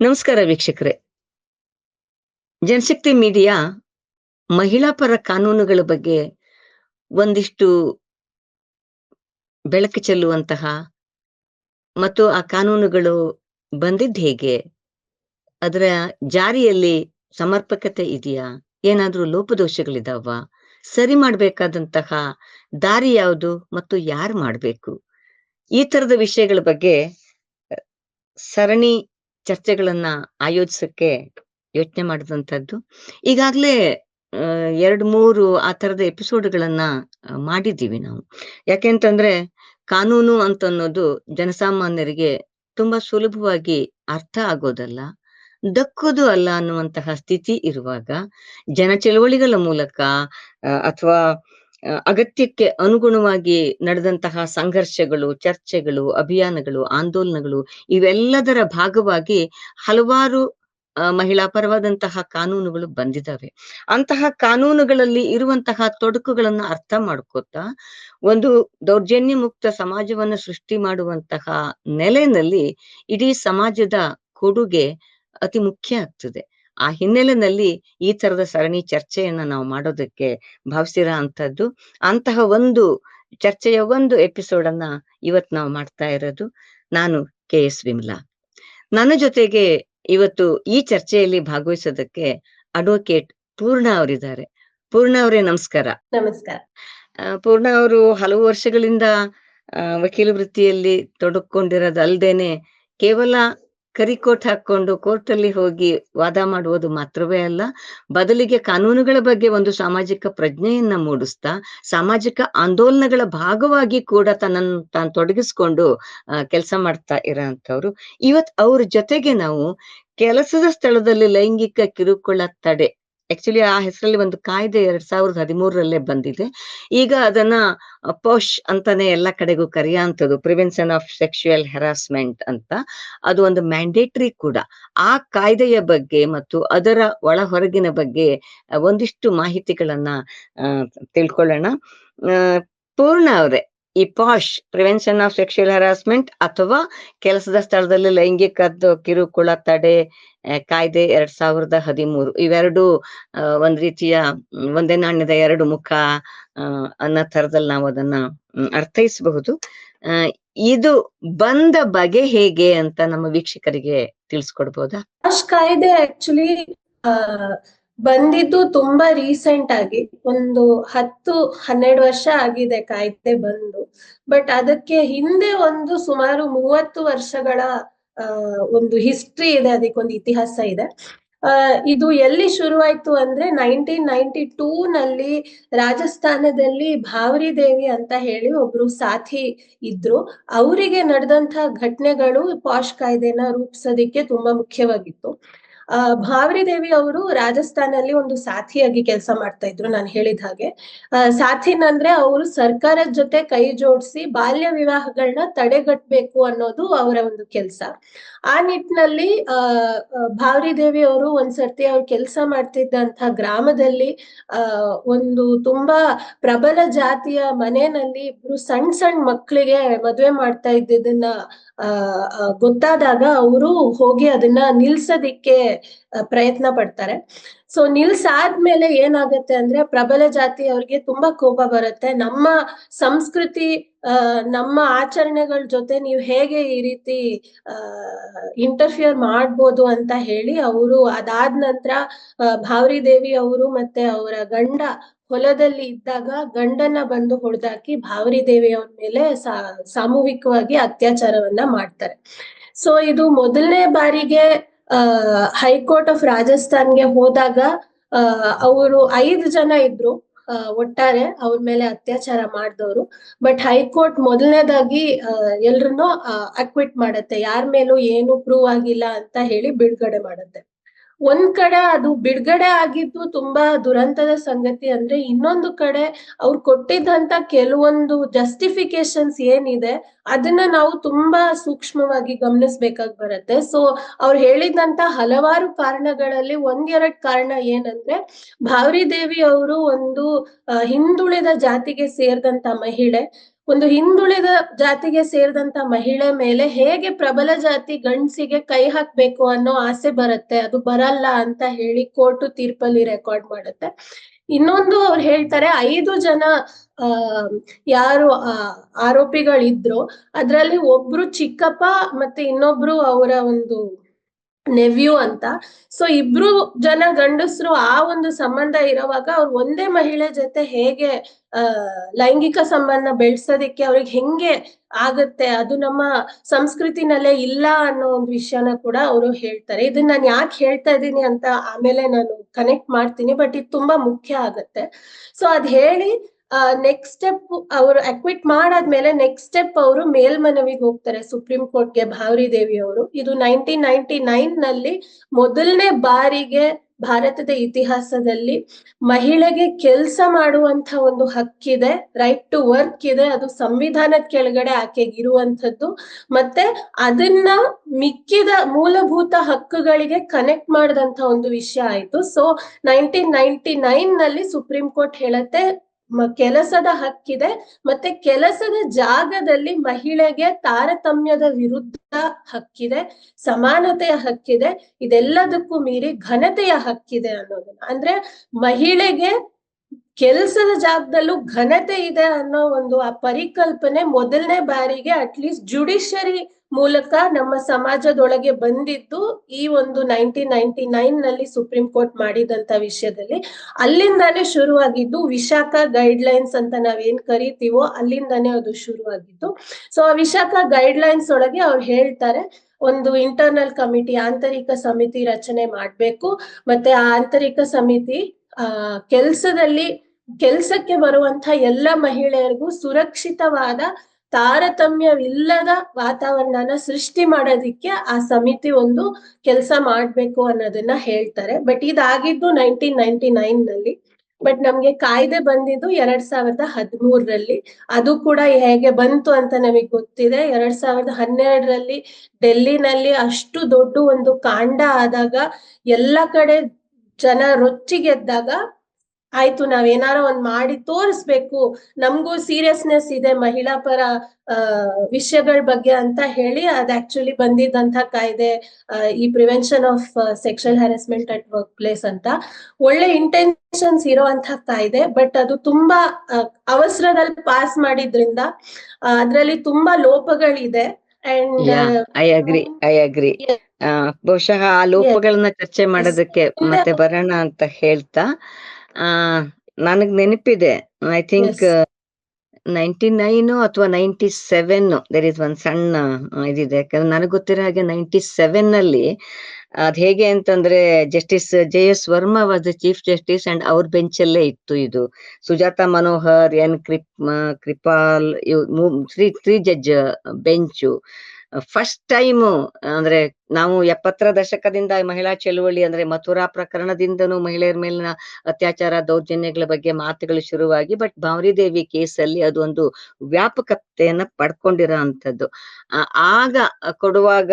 ನಮಸ್ಕಾರ ವೀಕ್ಷಕರೇ. ಜನಶಕ್ತಿ ಮೀಡಿಯಾ ಮಹಿಳಾ ಪರ ಕಾನೂನುಗಳ ಬಗ್ಗೆ ಒಂದಿಷ್ಟು ಬೆಳಕು ಚೆಲ್ಲುವಂತಹ ಮತ್ತು ಆ ಕಾನೂನುಗಳು ಬಂದಿದ್ದ ಹೇಗೆ? ಅದರ ಜಾರಿಯಲ್ಲಿ ಸಮರ್ಪಕತೆ ಇದೆಯಾ? ಏನಾದ್ರೂ ಲೋಪದೋಷಗಳಿದಾವ ಸರಿ ಮಾಡಬೇಕಾದಂತಹ ದಾರಿ ಯಾವುದು ಮತ್ತು ಯಾರು ಮಾಡಬೇಕು? ಈ ತರದ ವಿಷಯಗಳ ಬಗ್ಗೆ ಸರಣಿ ಚರ್ಚೆಗಳನ್ನ ಆಯೋಜಿಸಕ್ಕೆ ಯೋಚನೆ ಮಾಡಿದಂಥದ್ದು. ಈಗಾಗ್ಲೇ ಎರಡ್ ಮೂರು ಆ ತರದ ಎಪಿಸೋಡ್ಗಳನ್ನ ಮಾಡಿದ್ದೀವಿ ನಾವು. ಯಾಕೆಂತಂದ್ರೆ ಕಾನೂನು ಅಂತ ಅನ್ನೋದು ಜನಸಾಮಾನ್ಯರಿಗೆ ತುಂಬಾ ಸುಲಭವಾಗಿ ಅರ್ಥ ಆಗೋದಲ್ಲ. ದಕ್ಕೋದು ಅಲ್ಲ ಅನ್ನುವಂತಹ ಸ್ಥಿತಿ ಇರುವಾಗ, ಜನ ಚಳವಳಿಗಳ ಮೂಲಕ ಅಥವಾ ಅಗತ್ಯಕ್ಕೆ ಅನುಗುಣವಾಗಿ ನಡೆದಂತಹ ಸಂಘರ್ಷಗಳು, ಚರ್ಚೆಗಳು, ಅಭಿಯಾನಗಳು, ಆಂದೋಲನಗಳು, ಇವೆಲ್ಲದರ ಭಾಗವಾಗಿ ಹಲವಾರು ಮಹಿಳಾ ಪರವಾದಂತಹ ಕಾನೂನುಗಳು ಬಂದಿದ್ದಾವೆ. ಅಂತಹ ಕಾನೂನುಗಳಲ್ಲಿ ಇರುವಂತಹ ತೊಡಕುಗಳನ್ನ ಅರ್ಥ ಮಾಡ್ಕೋತಾ ಒಂದು ದೌರ್ಜನ್ಯ ಮುಕ್ತ ಸಮಾಜವನ್ನ ಸೃಷ್ಟಿ ಮಾಡುವಂತಹ ನೆಲೆಯಲ್ಲಿ ಇಡೀ ಸಮಾಜದ ಕೊಡುಗೆ ಅತಿ ಮುಖ್ಯ ಆಗ್ತದೆ. ಆ ಹಿನ್ನೆಲೆಯಲ್ಲಿ ಈ ತರದ ಸರಣಿ ಚರ್ಚೆಯನ್ನ ನಾವು ಮಾಡೋದಕ್ಕೆ ಭಾವಿಸಿರೋ ಅಂತದ್ದು ಅಂತಹ ಒಂದು ಚರ್ಚೆಯ ಒಂದು ಎಪಿಸೋಡ್ ಅನ್ನ ಇವತ್ ನಾವು ಮಾಡ್ತಾ ಇರೋದು ನಾನು ಕೆ ಎಸ್ ವಿಮಲಾ. ನನ್ನ ಜೊತೆಗೆ ಇವತ್ತು ಈ ಚರ್ಚೆಯಲ್ಲಿ ಭಾಗವಹಿಸೋದಕ್ಕೆ ಅಡ್ವೊಕೇಟ್ ಪೂರ್ಣ ಅವರಿದ್ದಾರೆ. ಪೂರ್ಣ ಅವರೇ ನಮಸ್ಕಾರ. ನಮಸ್ಕಾರ. ಪೂರ್ಣ ಅವರು ಹಲವು ವರ್ಷಗಳಿಂದ ವಕೀಲ ವೃತ್ತಿಯಲ್ಲಿ ತೊಡಕೊಂಡಿರೋದಲ್ದೇನೆ ಕೇವಲ ಕರಿಕೋಟ್ ಹಾಕೊಂಡು ಕೋರ್ಟ್ ಅಲ್ಲಿ ಹೋಗಿ ವಾದ ಮಾಡುವುದು ಮಾತ್ರವೇ ಅಲ್ಲ, ಬದಲಿಗೆ ಕಾನೂನುಗಳ ಬಗ್ಗೆ ಒಂದು ಸಾಮಾಜಿಕ ಪ್ರಜ್ಞೆಯನ್ನ ಮೂಡಿಸ್ತಾ, ಸಾಮಾಜಿಕ ಆಂದೋಲನಗಳ ಭಾಗವಾಗಿ ಕೂಡ ತನ್ನನ್ನು ತಾನು ತೊಡಗಿಸ್ಕೊಂಡು ಕೆಲಸ ಮಾಡ್ತಾ ಇರೋಂಥವ್ರು. ಇವತ್ ಅವ್ರ ಜೊತೆಗೆ ನಾವು ಕೆಲಸದ ಸ್ಥಳದಲ್ಲಿ ಲೈಂಗಿಕ ಕಿರುಕುಳ ತಡೆ ಆಕ್ಚುಲಿ ಆ ಹೆಸರಲ್ಲಿ ಒಂದು ಕಾಯ್ದೆ ಎರಡ್ ಸಾವಿರದ ಹದಿಮೂರರಲ್ಲೇ ಬಂದಿದೆ. ಈಗ ಅದನ್ನ ಪೋಶ್ ಅಂತಾನೆ ಎಲ್ಲ ಕಡೆಗೂ ಕರೆಯುವಂಥದ್ದು ಪ್ರಿವೆನ್ಷನ್ ಆಫ್ ಸೆಕ್ಷುಯಲ್ ಹೆರಾಸ್ಮೆಂಟ್ ಅಂತ. ಅದು ಒಂದು ಮ್ಯಾಂಡೇಟರಿ ಕೂಡ. ಆ ಕಾಯ್ದೆಯ ಬಗ್ಗೆ ಮತ್ತು ಅದರ ಒಳ ಹೊರಗಿನ ಬಗ್ಗೆ ಒಂದಿಷ್ಟು ಮಾಹಿತಿಗಳನ್ನ ತಿಳ್ಕೊಳ್ಳೋಣ. ಪೂರ್ಣ ಅವರೇ ಈ POSH prevention of sexual harassment ಅಥವಾ ಕೆಲಸದ ಸ್ಥಳದಲ್ಲಿ ಲೈಂಗಿಕದ್ದು ಕಿರುಕುಳ, ತಡೆ ಕಾಯ್ದೆ ಎರಡ್ ಸಾವಿರದ ಹದಿಮೂರು. ಇವೆರಡು ಒಂದ್ ರೀತಿಯ ಒಂದೇ ನಾಣ್ಯದ ಎರಡು ಮುಖ ಅನ್ನೋ ತರದಲ್ಲಿ ನಾವು ಅದನ್ನ ಅರ್ಥೈಸಬಹುದು. ಇದು ಬಂದ ಬಗೆ ಹೇಗೆ ಅಂತ ನಮ್ಮ ವೀಕ್ಷಕರಿಗೆ ತಿಳಿಸ್ಕೊಡ್ಬೋದಾ? ಕಾಯ್ದೆ ಆಕ್ಚುಲಿ ಬಂದಿದ್ದು ತುಂಬಾ ರೀಸೆಂಟ್ ಆಗಿ, ಒಂದು ಹತ್ತು, ಹನ್ನೆರಡು ವರ್ಷ ಆಗಿದೆ ಕಾಯ್ದೆ ಬಂದು. ಬಟ್ ಅದಕ್ಕೆ ಹಿಂದೆ ಒಂದು ಸುಮಾರು ಮೂವತ್ತು ವರ್ಷಗಳ ಒಂದು ಹಿಸ್ಟ್ರಿ ಇದೆ, ಅದಕ್ಕೊಂದು ಇತಿಹಾಸ ಇದೆ. ಇದು ಎಲ್ಲಿ ಶುರುವಾಯ್ತು ಅಂದ್ರೆ ನೈನ್ಟೀನ್ ನೈನ್ಟಿ ಟೂ ನಲ್ಲಿ ರಾಜಸ್ಥಾನದಲ್ಲಿ ಭಾವರಿ ದೇವಿ ಅಂತ ಹೇಳಿ ಒಬ್ರು ಸಾಥಿ ಇದ್ರು. ಅವರಿಗೆ ನಡೆದಂತ ಘಟನೆಗಳು ಪಾಶ್ ಕಾಯ್ದೆನ ರೂಪಿಸೋದಿಕ್ಕೆ ತುಂಬಾ ಮುಖ್ಯವಾಗಿತ್ತು. ಆ ಭಾವರಿ ದೇವಿ ಅವರು ರಾಜಸ್ಥಾನಲ್ಲಿ ಒಂದು ಸಾಥಿಯಾಗಿ ಕೆಲಸ ಮಾಡ್ತಾ ಇದ್ರು ನಾನು ಹೇಳಿದ ಹಾಗೆ. ಸಾಥಿನ್ ಅಂದ್ರೆ ಅವರು ಸರ್ಕಾರದ ಜೊತೆ ಕೈ ಜೋಡಿಸಿ ಬಾಲ್ಯ ವಿವಾಹಗಳನ್ನ ತಡೆಗಟ್ಟಬೇಕು ಅನ್ನೋದು ಅವರ ಒಂದು ಕೆಲಸ. ಆ ನಿಟ್ಟಿನಲ್ಲಿ ಆ, ಭಾವರಿ ದೇವಿ ಅವರು ಒಂದ್ಸರ್ತಿ ಅವ್ರು ಕೆಲಸ ಮಾಡ್ತಿದ್ದಂತ ಗ್ರಾಮದಲ್ಲಿ ಅಹ್ ಒಂದು ತುಂಬಾ ಪ್ರಬಲ ಜಾತಿಯ ಮನೆಯಲ್ಲಿ ಇಬ್ರು ಸಣ್ಣ ಸಣ್ಣ ಮಕ್ಕಳಿಗೆ ಮದ್ವೆ ಮಾಡ್ತಾ ಇದ್ದಿದ್ದನ್ನ ಗೊತ್ತಾದಾಗ ಅವರು ಹೋಗಿ ಅದನ್ನ ನಿಲ್ಸೋದಿಕ್ಕೆ ಪ್ರಯತ್ನ ಪಡ್ತಾರೆ. ಸೊ ನಿಲ್ಸಾದ್ಮೇಲೆ ಏನಾಗುತ್ತೆ ಅಂದ್ರೆ ಪ್ರಬಲ ಜಾತಿ ಅವ್ರಿಗೆ ತುಂಬಾ ಕೋಪ ಬರುತ್ತೆ. ನಮ್ಮ ಸಂಸ್ಕೃತಿ ನಮ್ಮ ಆಚರಣೆಗಳ ಜೊತೆ ನೀವು ಹೇಗೆ ಈ ರೀತಿ ಇಂಟರ್ಫಿಯರ್ ಮಾಡ್ಬೋದು ಅಂತ ಹೇಳಿ ಅವರು ಅದಾದ ನಂತರ ಭಾವರಿ ದೇವಿ ಅವರು ಮತ್ತೆ ಅವರ ಗಂಡ ಹೊಲದಲ್ಲಿ ಇದ್ದಾಗ ಗಂಡನ್ನ ಬಂದು ಹೊಡೆದಾಕಿ ಭಾವರಿ ದೇವಿ ಮೇಲೆ ಸಾಮೂಹಿಕವಾಗಿ ಅತ್ಯಾಚಾರವನ್ನ ಮಾಡ್ತಾರೆ. ಸೊ ಇದು ಮೊದಲನೇ ಬಾರಿಗೆ ಹೈಕೋರ್ಟ್ ಆಫ್ ರಾಜಸ್ಥಾನ್ಗೆ ಹೋದಾಗ, ಆ, ಅವರು ಐದು ಜನ ಇದ್ರು ಒಟ್ಟಾರೆ ಅವ್ರ ಮೇಲೆ ಅತ್ಯಾಚಾರ ಮಾಡಿದವರು. ಬಟ್ ಹೈಕೋರ್ಟ್ ಮೊದಲನೇದಾಗಿ ಎಲ್ರನ್ನೂ ಅಕ್ವಿಟ್ ಮಾಡತ್ತೆ. ಯಾರ ಮೇಲೂ ಏನು ಪ್ರೂವ್ ಆಗಿಲ್ಲ ಅಂತ ಹೇಳಿ ಬಿಡುಗಡೆ ಮಾಡತ್ತೆ. ಒಂದ್ ಕಡೆ ಅದು ಬಿಡುಗಡೆ ಆಗಿದ್ದು ತುಂಬಾ ದುರಂತದ ಸಂಗತಿ ಅಂದ್ರೆ ಇನ್ನೊಂದು ಕಡೆ ಅವ್ರು ಕೊಟ್ಟಿದ್ದಂತ ಕೆಲವೊಂದು ಜಸ್ಟಿಫಿಕೇಶನ್ಸ್ ಏನಿದೆ, ಅದನ್ನ ನಾವು ತುಂಬಾ ಸೂಕ್ಷ್ಮವಾಗಿ ಗಮನಿಸ್ಬೇಕಾಗಿ ಬರುತ್ತೆ. ಸೊ ಅವ್ರು ಹೇಳಿದಂತ ಹಲವಾರು ಕಾರಣಗಳಲ್ಲಿ ಒಂದೆರಡ್ ಕಾರಣ ಏನಂದ್ರೆ, ಭಾವ್ರಿ ದೇವಿ ಅವರು ಒಂದು ಹಿಂದುಳಿದ ಜಾತಿಗೆ ಸೇರಿದಂತ ಮಹಿಳೆ. ಒಂದು ಹಿಂದುಳಿದ ಜಾತಿಗೆ ಸೇರಿದಂತ ಮಹಿಳೆ ಮೇಲೆ ಹೇಗೆ ಪ್ರಬಲ ಜಾತಿ ಗಂಡ್ಸಿಗೆ ಕೈ ಹಾಕ್ಬೇಕು ಅನ್ನೋ ಆಸೆ ಬರುತ್ತೆ, ಅದು ಬರಲ್ಲ ಅಂತ ಹೇಳಿ ಕೋರ್ಟು ತೀರ್ಪಲ್ಲಿ ರೆಕಾರ್ಡ್ ಮಾಡುತ್ತೆ. ಇನ್ನೊಂದು ಅವ್ರು ಹೇಳ್ತಾರೆ, ಐದು ಜನ, ಆ, ಯಾರು ಆರೋಪಿಗಳಿದ್ರು, ಅದ್ರಲ್ಲಿ ಒಬ್ರು ಚಿಕ್ಕಪ್ಪ ಮತ್ತೆ ಇನ್ನೊಬ್ರು ಅವರ ಒಂದು ನೆವ್ಯೂ ಅಂತ. ಸೊ ಇಬ್ರು ಜನ ಗಂಡಸರು ಆ ಒಂದು ಸಂಬಂಧ ಇರೋವಾಗ ಅವ್ರು ಒಂದೇ ಮಹಿಳೆ ಜೊತೆ ಹೇಗೆ ಲೈಂಗಿಕ ಸಂಬಂಧ ಬೆಳ್ಸೋದಿಕ್ಕೆ ಅವ್ರಿಗೆ ಹೆಂಗೆ ಆಗತ್ತೆ ಅದು ನಮ್ಮ ಸಂಸ್ಕೃತಿನಲ್ಲೇ ಇಲ್ಲ ಅನ್ನೋ ಒಂದು ವಿಷಯನ ಕೂಡ ಅವರು ಹೇಳ್ತಾರೆ. ಇದನ್ನ ನಾನು ಯಾಕೆ ಹೇಳ್ತಾ ಇದ್ದೀನಿ ಅಂತ ಆಮೇಲೆ ನಾನು ಕನೆಕ್ಟ್ ಮಾಡ್ತೀನಿ ಬಟ್ ಇದು ತುಂಬಾ ಮುಖ್ಯ ಆಗತ್ತೆ. ಸೊ ಅದ್ ಹೇಳಿ ನೆಕ್ಸ್ಟ್ ಸ್ಟೆಪ್ ಅವರು ಅಕ್ವಿಟ್ ಮಾಡಾದ್ಮೇಲೆ ನೆಕ್ಸ್ಟ್ ಸ್ಟೆಪ್ ಅವರು ಮೇಲ್ಮನವಿಗೆ ಹೋಗ್ತಾರೆ. ಸುಪ್ರೀಂ ಕೋರ್ಟ್ಗೆ ಭಾವರಿ ದೇವಿ ಅವರು. ಇದು ನೈನ್ಟೀನ್ ನೈನ್ಟಿ ನೈನ್ನಲ್ಲಿ ಮೊದಲನೇ ಬಾರಿಗೆ ಭಾರತದ ಇತಿಹಾಸದಲ್ಲಿ ಮಹಿಳೆಗೆ ಕೆಲಸ ಮಾಡುವಂತ ಒಂದು ಹಕ್ಕಿದೆ ರೈಟ್ ಟು ವರ್ಕ್ ಇದೆ, ಅದು ಸಂವಿಧಾನದ ಕೆಳಗಡೆ ಆಕೆಗೆ ಇರುವಂತದ್ದು ಮತ್ತೆ ಅದನ್ನ ಮಿಕ್ಕಿದ ಮೂಲಭೂತ ಹಕ್ಕುಗಳಿಗೆ ಕನೆಕ್ಟ್ ಮಾಡಿದಂತ ಒಂದು ವಿಷಯ ಆಯ್ತು. ಸೊ ನೈನ್ಟೀನ್ ನೈನ್ಟಿ ನೈನ್ನಲ್ಲಿ ಸುಪ್ರೀಂ ಕೋರ್ಟ್ ಹೇಳತ್ತೆ ಕೆಲಸದ ಹಕ್ಕಿದೆ. ಮತ್ತೆ ಕೆಲಸದ ಜಾಗದಲ್ಲಿ ಮಹಿಳೆಗೆ ತಾರತಮ್ಯದ ವಿರುದ್ಧ ಹಕ್ಕಿದೆ, ಸಮಾನತೆಯ ಹಕ್ಕಿದೆ. ಇದೆಲ್ಲದಕ್ಕೂ ಮೀರಿ ಘನತೆಯ ಹಕ್ಕಿದೆ ಅನ್ನೋದನ್ನ. ಅಂದ್ರೆ ಮಹಿಳೆಗೆ ಕೆಲಸದ ಜಾಗದಲ್ಲೂ ಘನತೆ ಇದೆ ಅನ್ನೋ ಒಂದು ಆ ಪರಿಕಲ್ಪನೆ ಮೊದಲನೇ ಬಾರಿಗೆ ಅಟ್ಲೀಸ್ಟ್ ಜುಡಿಷರಿ ಮೂಲಕ ನಮ್ಮ ಸಮಾಜದೊಳಗೆ ಬಂದಿದ್ದು ಈ ಒಂದು ನೈನ್ಟೀನ್ ನೈನ್ಟಿ ನೈನ್ನಲ್ಲಿ ಸುಪ್ರೀಂ ಕೋರ್ಟ್ ಮಾಡಿದಂತ ವಿಷಯದಲ್ಲಿ. ಅಲ್ಲಿಂದಾನೇ ಶುರುವಾಗಿದ್ದು ವಿಶಾಖ ಗೈಡ್ ಲೈನ್ಸ್ ಅಂತ ನಾವೇನ್ ಕರಿತೀವೋ ಅಲ್ಲಿಂದಾನೇ ಅದು ಶುರುವಾಗಿದ್ದು. ಸೊ ಆ ವಿಶಾಖ ಗೈಡ್ ಲೈನ್ಸ್ ಒಳಗೆ ಅವ್ರು ಹೇಳ್ತಾರೆ, ಒಂದು ಇಂಟರ್ನಲ್ ಕಮಿಟಿ ಆಂತರಿಕ ಸಮಿತಿ ರಚನೆ ಮಾಡ್ಬೇಕು. ಮತ್ತೆ ಆ ಆಂತರಿಕ ಸಮಿತಿ, ಆ, ಕೆಲ್ಸದಲ್ಲಿ, ಕೆಲ್ಸಕ್ಕೆ ಬರುವಂತ ಎಲ್ಲ ಮಹಿಳೆಯರಿಗೂ ಸುರಕ್ಷಿತವಾದ ತಾರತಮ್ಯವಿಲ್ಲದ ವಾತಾವರಣನ ಸೃಷ್ಟಿ ಮಾಡೋದಿಕ್ಕೆ ಆ ಸಮಿತಿ ಒಂದು ಕೆಲಸ ಮಾಡ್ಬೇಕು ಅನ್ನೋದನ್ನ ಹೇಳ್ತಾರೆ. ಬಟ್ ಇದಾಗಿದ್ದು ನೈನ್ಟೀನ್ ನೈನ್ಟಿ ನೈನ್ನಲ್ಲಿ. ಬಟ್ ನಮ್ಗೆ ಕಾಯ್ದೆ ಬಂದಿದ್ದು ಎರಡ್ ಸಾವಿರದ ಹದಿಮೂರರಲ್ಲಿ. ಅದು ಕೂಡ ಹೇಗೆ ಬಂತು ಅಂತ ನಮಗೆ ಗೊತ್ತಿದೆ. ಎರಡ್ ಸಾವಿರದ ಹನ್ನೆರಡರಲ್ಲಿ ಡೆಲ್ಲಿನಲ್ಲಿ ಅಷ್ಟು ದೊಡ್ಡ ಒಂದು ಕಾಂಡ ಆದಾಗ ಎಲ್ಲ ಕಡೆ ಜನ ರೊಚ್ಚಿಗೆದ್ದಾಗ ಆಯ್ತು ನಾವೇನಾರ ಒಂದ್ ಮಾಡಿ ತೋರಿಸ್ಬೇಕು. ನಮ್ಗೂ ಸೀರಿಯಸ್ನೆಸ್ ಇದೆ ಮಹಿಳಾ ಪರ ವಿಷಯಗಳ ಬಗ್ಗೆ ಅಂತ ಹೇಳಿ ಅದ್ ಆಕ್ಚುಲಿ ಬಂದಿದ್ದಂತ ಕಾಯ್ದೆ ಈ prevention of sexual harassment at work place ಅಂತ. ಒಳ್ಳೆ ಇಂಟೆನ್ಷನ್ಸ್ ಇರೋಂತ ಕಾಯ್ದೆ ಬಟ್ ಅದು ತುಂಬಾ ಅವಸರದಲ್ಲಿ ಪಾಸ್ ಮಾಡಿದ್ರಿಂದ ಅದ್ರಲ್ಲಿ ತುಂಬಾ ಲೋಪಗಳಿದೆ and I agree I agree ಬಹುಶಃ ಆ ಲೋಪಗಳನ್ನ ಚರ್ಚೆ ಮಾಡೋದಕ್ಕೆ ಮತ್ತೆ ಬರೋಣ ಅಂತ ಹೇಳ್ತಾ ಆ ನನಗ್ ನೆನಪಿದೆ. ಐ ಥಿಂಕ್ ನೈಂಟಿ ನೈನ್ ಅಥವಾ ನೈಂಟಿ ಸೆವೆನ್ ದೇರ್ ಇಸ್ ಒಂದ್ ಸಣ್ಣ ಇದಿದೆ. ಯಾಕಂದ್ರೆ ನನಗೆ ಗೊತ್ತಿರೋ ಹಾಗೆ ನೈಂಟಿ ಸೆವೆನ್ ಅಲ್ಲಿ ಅದ್ ಹೇಗೆ ಅಂತಂದ್ರೆ justice J S Varma was the chief justice and ಅವ್ರ ಬೆಂಚ್ ಅಲ್ಲೇ ಇತ್ತು ಇದು. Sujata Manohar N crepe Kripal three three judge bench. First time ಅಂದ್ರೆ ನಾವು ಎಪ್ಪತ್ತರ ದಶಕದಿಂದ ಮಹಿಳಾ ಚಳುವಳಿ ಅಂದ್ರೆ ಮಥುರಾ ಪ್ರಕರಣದಿಂದನೂ ಮಹಿಳೆಯರ ಮೇಲಿನ ಅತ್ಯಾಚಾರ ದೌರ್ಜನ್ಯಗಳ ಬಗ್ಗೆ ಮಾತುಗಳು ಶುರುವಾಗಿ ಬಟ್ ಭಾವರಿ ದೇವಿ ಕೇಸಲ್ಲಿ ಒಂದು ವ್ಯಾಪಕತೆಯನ್ನ ಪಡ್ಕೊಂಡಿರೋ ಅಂತದ್ದು ಆಗ ಕೊಡುವಾಗ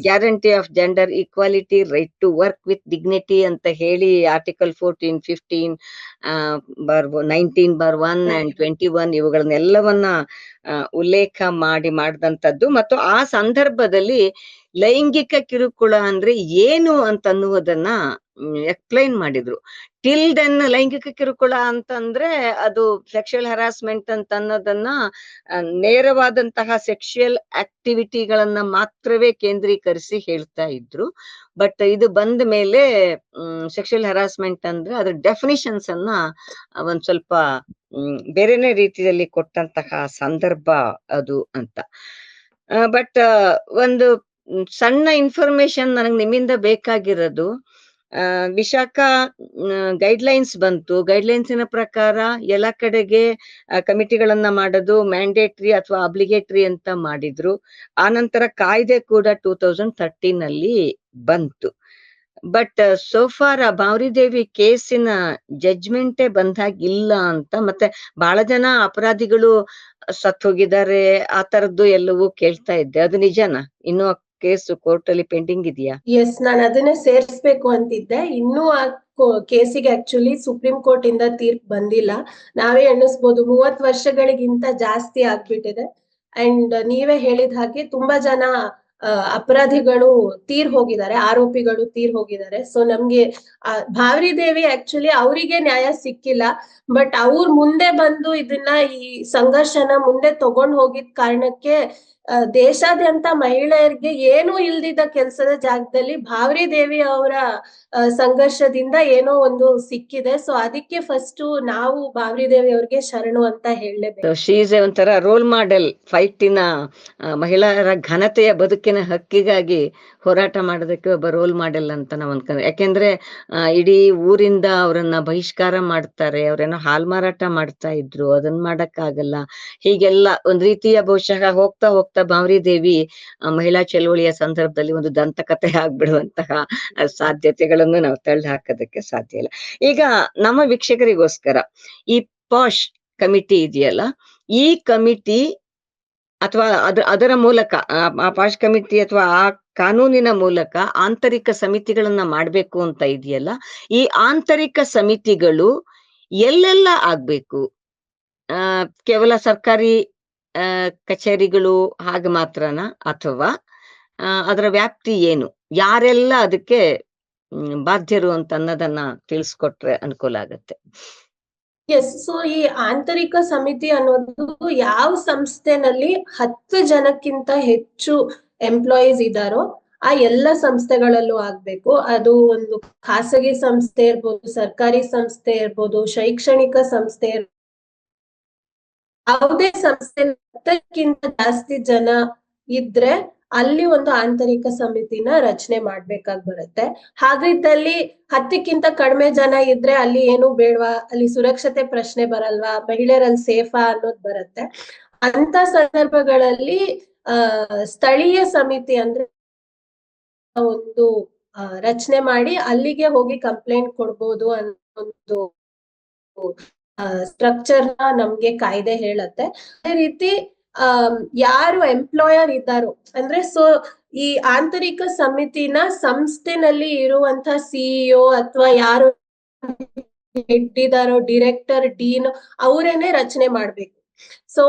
guarantee of gender equality right to work with dignity ಅಂತ ಹೇಳಿ ಆರ್ಟಿಕಲ್ ಫೋರ್ಟೀನ್ ಫಿಫ್ಟೀನ್ ಬರ್ ನೈನ್ಟೀನ್ ಬರ್ ಒನ್ ಅಂಡ್ ಟ್ವೆಂಟಿ ಒನ್ ಇವುಗಳನ್ನೆಲ್ಲವನ್ನ ಉಲ್ಲೇಖ ಮಾಡಿ ಮಾಡಿದಂಥದ್ದು. ಮತ್ತು ಆ ಸಂದರ್ಭದಲ್ಲಿ ಲೈಂಗಿಕ ಕಿರುಕುಳ ಅಂದ್ರೆ ಏನು ಅಂತ ಅನ್ನುವುದನ್ನ ಎಕ್ಸ್ಪ್ಲೈನ್ ಮಾಡಿದ್ರು. ಟಿಲ್ ದೆನ್ ಲೈಂಗಿಕ ಕಿರುಕುಳ ಅಂತಂದ್ರೆ ಅದು ಸೆಕ್ಷುಯಲ್ ಹರಾಸ್ಮೆಂಟ್ ಅಂತ ಅನ್ನೋದನ್ನ ನೇರವಾದಂತಹ ಸೆಕ್ಷುಯಲ್ ಆಕ್ಟಿವಿಟಿಗಳನ್ನ ಮಾತ್ರವೇ ಕೇಂದ್ರೀಕರಿಸಿ ಹೇಳ್ತಾ ಇದ್ರು. ಬಟ್ ಇದು ಬಂದ ಮೇಲೆ ಸೆಕ್ಷುಯಲ್ ಹರಾಸ್ಮೆಂಟ್ ಅಂದ್ರೆ ಅದ್ರ ಡೆಫಿನಿಷನ್ಸ್ ಅನ್ನ ಒಂದ್ ಸ್ವಲ್ಪ ಬೇರೆನೇ ರೀತಿಯಲ್ಲಿ ಕೊಟ್ಟಂತಹ ಸಂದರ್ಭ ಅದು ಅಂತ. ಬಟ್ ಒಂದು ಸಣ್ಣ ಇನ್ಫಾರ್ಮೇಶನ್ ನನಗೆ ನಿಮ್ಮಿಂದ ಬೇಕಾಗಿರೋದು. ವಿಶಾಖ ಗೈಡ್ ಲೈನ್ಸ್ ಬಂತು. ಗೈಡ್ನ ಪ್ರಕಾರ ಎಲ್ಲ ಕಡೆಗೆ ಕಮಿಟಿಗಳನ್ನ ಮಾಡೋದು ಮ್ಯಾಂಡೇಟ್ರಿ ಅಥವಾ ಅಬ್ಲಿಗೇಟ್ರಿ ಅಂತ ಮಾಡಿದ್ರು. ಆ ನಂತರ ಕಾಯ್ದೆ ಕೂಡ ಟೂ ತೌಸಂಡ್ ಥರ್ಟೀನ್ ಅಲ್ಲಿ ಬಂತು. ಬಟ್ ಸೋಫಾರ್ ಆ ದೇವಿ ಕೇಸಿನ ಜಜ್ಮೆಂಟೇ ಬಂದಾಗಿಲ್ಲ ಅಂತ ಮತ್ತೆ ಬಹಳ ಜನ ಅಪರಾಧಿಗಳು ಸತ್ ಹೋಗಿದ್ದಾರೆ. ಆ ತರದ್ದು ಎಲ್ಲವೂ ಕೇಳ್ತಾ ಇದ್ದೆ. ಅದು ನಿಜನಾ? ಇನ್ನು ಕೇಸ್ ಕೋರ್ಟ್ ಅಲ್ಲಿ ಪೆಂಡಿಂಗ್ ಇದೆಯಾ? ಎಸ್ ನಾನು ಅದನ್ನೇ ಸೇರಿಸಬೇಕು ಅಂತಿದ್ದೆ. ಇನ್ನೂ ಆ ಕೇಸಿಗೆ ಆಕ್ಚುಲಿ ಸುಪ್ರೀಂ ಕೋರ್ಟ್ ಇಂದ ತೀರ್ಪ್ ಬಂದಿಲ್ಲ. ನಾವೇ ಎಣಿಸ್ಬೋದು ಮೂವತ್ ವರ್ಷಗಳಿಗಿಂತ ಜಾಸ್ತಿ ಆಗ್ಬಿಟ್ಟಿದೆ. ಅಂಡ್ ನೀವೇ ಹೇಳಿದ ಹಾಗೆ ತುಂಬಾ ಜನ ಅಪರಾಧಿಗಳು ತೀರ್ ಹೋಗಿದ್ದಾರೆ, ಆರೋಪಿಗಳು ತೀರ್ ಹೋಗಿದ್ದಾರೆ. ಸೊ ನಮ್ಗೆ ಭಾವರಿ ದೇವಿ ಆಕ್ಚುಲಿ ಅವರಿಗೆ ನ್ಯಾಯ ಸಿಕ್ಕಿಲ್ಲ. ಬಟ್ ಅವ್ರ ಮುಂದೆ ಬಂದು ಇದನ್ನ ಈ ಸಂಘರ್ಷನ ಮುಂದೆ ತಗೊಂಡ್ ಹೋಗಿದ್ ಕಾರಣಕ್ಕೆ ದೇಶಾದ್ಯಂತ ಮಹಿಳೆಯರಿಗೆ ಏನೂ ಇಲ್ದಿದ್ದ ಕೆಲಸದ ಜಾಗದಲ್ಲಿ ಭಾವರಿ ದೇವಿ ಅವರ ಸಂಘರ್ಷದಿಂದ ಏನೋ ಒಂದು ಸಿಕ್ಕಿದೆ. ಸೊ ಅದಕ್ಕೆ ಫಸ್ಟ್ ನಾವು ಭಾವರಿ ದೇವಿ ಅವ್ರಿಗೆ ಶರಣು ಅಂತ ಹೇಳಲೇಬೇಕು. ಶೀಸ್ ಒಂಥರ ರೋಲ್ ಮಾಡೆಲ್ ಫೈಟಿನ ಮಹಿಳೆಯರ ಘನತೆಯ ಬದುಕಿನ ಹಕ್ಕಿಗಾಗಿ ಹೋರಾಟ ಮಾಡೋದಕ್ಕೆ ಒಬ್ಬ ರೋಲ್ ಮಾಡೆಲ್ ಅಂತ ನಾವು ಅನ್ಕೊಂಡ್ರೆ ಯಾಕೆಂದ್ರೆ ಇಡೀ ಊರಿಂದ ಅವ್ರನ್ನ ಬಹಿಷ್ಕಾರ ಮಾಡ್ತಾರೆ, ಅವ್ರೇನೋ ಹಾಲ್ ಮಾರಾಟ ಮಾಡ್ತಾ ಇದ್ರು ಅದನ್ನ ಮಾಡಕ್ಕಾಗಲ್ಲ. ಹೀಗೆಲ್ಲ ಒಂದ್ ರೀತಿಯ ಬಹುಶಃ ಹೋಗ್ತಾ ಹೋಗ್ತಾ ಭಾವರಿ ದೇವಿ ಮಹಿಳಾ ಚಳವಳಿಯ ಸಂದರ್ಭದಲ್ಲಿ ಒಂದು ದಂತಕಥೆ ಆಗ್ಬಿಡುವಂತಹ ಸಾಧ್ಯತೆಗಳನ್ನು ನಾವು ತಳ್ಳಿ ಹಾಕೋದಕ್ಕೆ ಸಾಧ್ಯ ಇಲ್ಲ. ಈಗ ನಮ್ಮ ವೀಕ್ಷಕರಿಗೋಸ್ಕರ ಈ ಪಾಶ್ ಕಮಿಟಿ ಇದೆಯಲ್ಲ, ಈ ಕಮಿಟಿ ಅಥವಾ ಅದ್ರ, ಅದರ ಮೂಲಕ, ಆ- ಪಾಶ್ ಕಮಿಟಿ ಅಥವಾ ಆ ಕಾನೂನಿನ ಮೂಲಕ ಆಂತರಿಕ ಸಮಿತಿಗಳನ್ನ ಮಾಡ್ಬೇಕು ಅಂತ ಇದೆಯಲ್ಲ, ಈ ಆಂತರಿಕ ಸಮಿತಿಗಳು ಎಲ್ಲೆಲ್ಲ ಆಗ್ಬೇಕು? ಆ, ಕೇವಲ ಸರ್ಕಾರಿ ಕಚೇರಿಗಳು ಹಾಗೆ ಮಾತ್ರನ ಅಥವಾ ಅದರ ವ್ಯಾಪ್ತಿ ಏನು? ಯಾರೆಲ್ಲ ಅದಕ್ಕೆ ಬಾಧ್ಯರು ಅಂತ ಅನ್ನೋದನ್ನ ತಿಳಿಸ್ಕೊಟ್ರೆ ಅನುಕೂಲ ಆಗತ್ತೆ. ಎಸ್ ಸೊ ಈ ಆಂತರಿಕ ಸಮಿತಿ ಅನ್ನೋದು ಯಾವ ಸಂಸ್ಥೆನಲ್ಲಿ ಹತ್ತು ಜನಕ್ಕಿಂತ ಹೆಚ್ಚು ಎಂಪ್ಲಾಯೀಸ್ ಇದ್ದಾರೋ ಆ ಎಲ್ಲ ಸಂಸ್ಥೆಗಳಲ್ಲೂ ಆಗ್ಬೇಕು ಅದು ಒಂದು ಖಾಸಗಿ ಸಂಸ್ಥೆ ಇರ್ಬೋದು, ಸರ್ಕಾರಿ ಸಂಸ್ಥೆ ಇರ್ಬೋದು, ಶೈಕ್ಷಣಿಕ ಸಂಸ್ಥೆ. ಯಾವುದೇ ಸಂಸ್ಥೆ ಹತ್ತಕ್ಕಿಂತ ಜಾಸ್ತಿ ಜನ ಇದ್ರೆ ಅಲ್ಲಿ ಒಂದು ಆಂತರಿಕ ಸಮಿತಿನ ರಚನೆ ಮಾಡ್ಬೇಕಾಗ್ ಬರುತ್ತೆ. ಹಾಗಿದ್ದಲ್ಲಿ ಹತ್ತಕ್ಕಿಂತ ಕಡಿಮೆ ಜನ ಇದ್ರೆ ಅಲ್ಲಿ ಏನು ಬೇಡವಾ? ಅಲ್ಲಿ ಸುರಕ್ಷತೆ ಪ್ರಶ್ನೆ ಬರಲ್ವಾ? ಮಹಿಳೆಯರಲ್ಲಿ ಸೇಫಾ ಅನ್ನೋದು ಬರುತ್ತೆ. ಅಂತ ಸಂದರ್ಭಗಳಲ್ಲಿ, ಆ, ಸ್ಥಳೀಯ ಸಮಿತಿ ಅಂದ್ರೆ ಒಂದು ರಚನೆ ಮಾಡಿ ಅಲ್ಲಿಗೆ ಹೋಗಿ ಕಂಪ್ಲೇಂಟ್ ಕೊಡ್ಬೋದು ಅನ್ನೋ ಒಂದು ಸ್ಟ್ರಕ್ಚರ್ ನಮ್ಗೆ ಕಾಯ್ದೆ ಹೇಳತ್ತೆ. ಅದೇ ರೀತಿ ಯಾರು ಎಂಪ್ಲಾಯರ್ ಇದ್ದಾರೋ, ಅಂದ್ರೆ ಸೊ ಈ ಆಂತರಿಕ ಸಮಿತಿನ ಸಂಸ್ಥೆನಲ್ಲಿ ಇರುವಂತ ಸಿಇಒ ಅಥವಾ ಯಾರು ಇಟ್ಟಿದಾರೋ ಡಿರೆಕ್ಟರ್ ಡೀನ್ ಅವರೇನೆ ರಚನೆ ಮಾಡ್ಬೇಕು. ಸೊ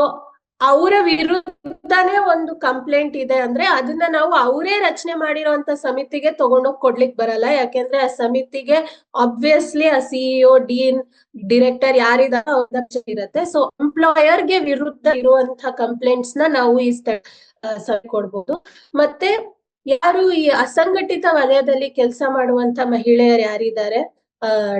ಅವರ ವಿರುದ್ಧನೇ ಒಂದು ಕಂಪ್ಲೇಂಟ್ ಇದೆ ಅಂದ್ರೆ ಅದನ್ನ ನಾವು ಅವರೇ ರಚನೆ ಮಾಡಿರೋಂತ ಸಮಿತಿಗೆ ತಗೊಂಡೋಗ್ ಕೊಡ್ಲಿಕ್ ಬರಲ್ಲ. ಯಾಕೆಂದ್ರೆ ಆ ಸಮಿತಿಗೆ ಆಬ್ವಿಯಸ್ಲಿ ಆ ಸಿಇಒ ಡೀನ್ ಡಿರೆಕ್ಟರ್ ಯಾರಿದಾರ ಇರತ್ತೆ. ಸೊ ಎಂಪ್ಲಾಯರ್ಗೆ ವಿರುದ್ಧ ಇರುವಂತ ಕಂಪ್ಲೇಂಟ್ಸ್ನ ನಾವು ಈ ಕೊಡ್ಬೋದು. ಮತ್ತೆ ಯಾರು ಈ ಅಸಂಘಟಿತ ವಲಯದಲ್ಲಿ ಕೆಲಸ ಮಾಡುವಂತ ಮಹಿಳೆಯರು ಯಾರಿದ್ದಾರೆ?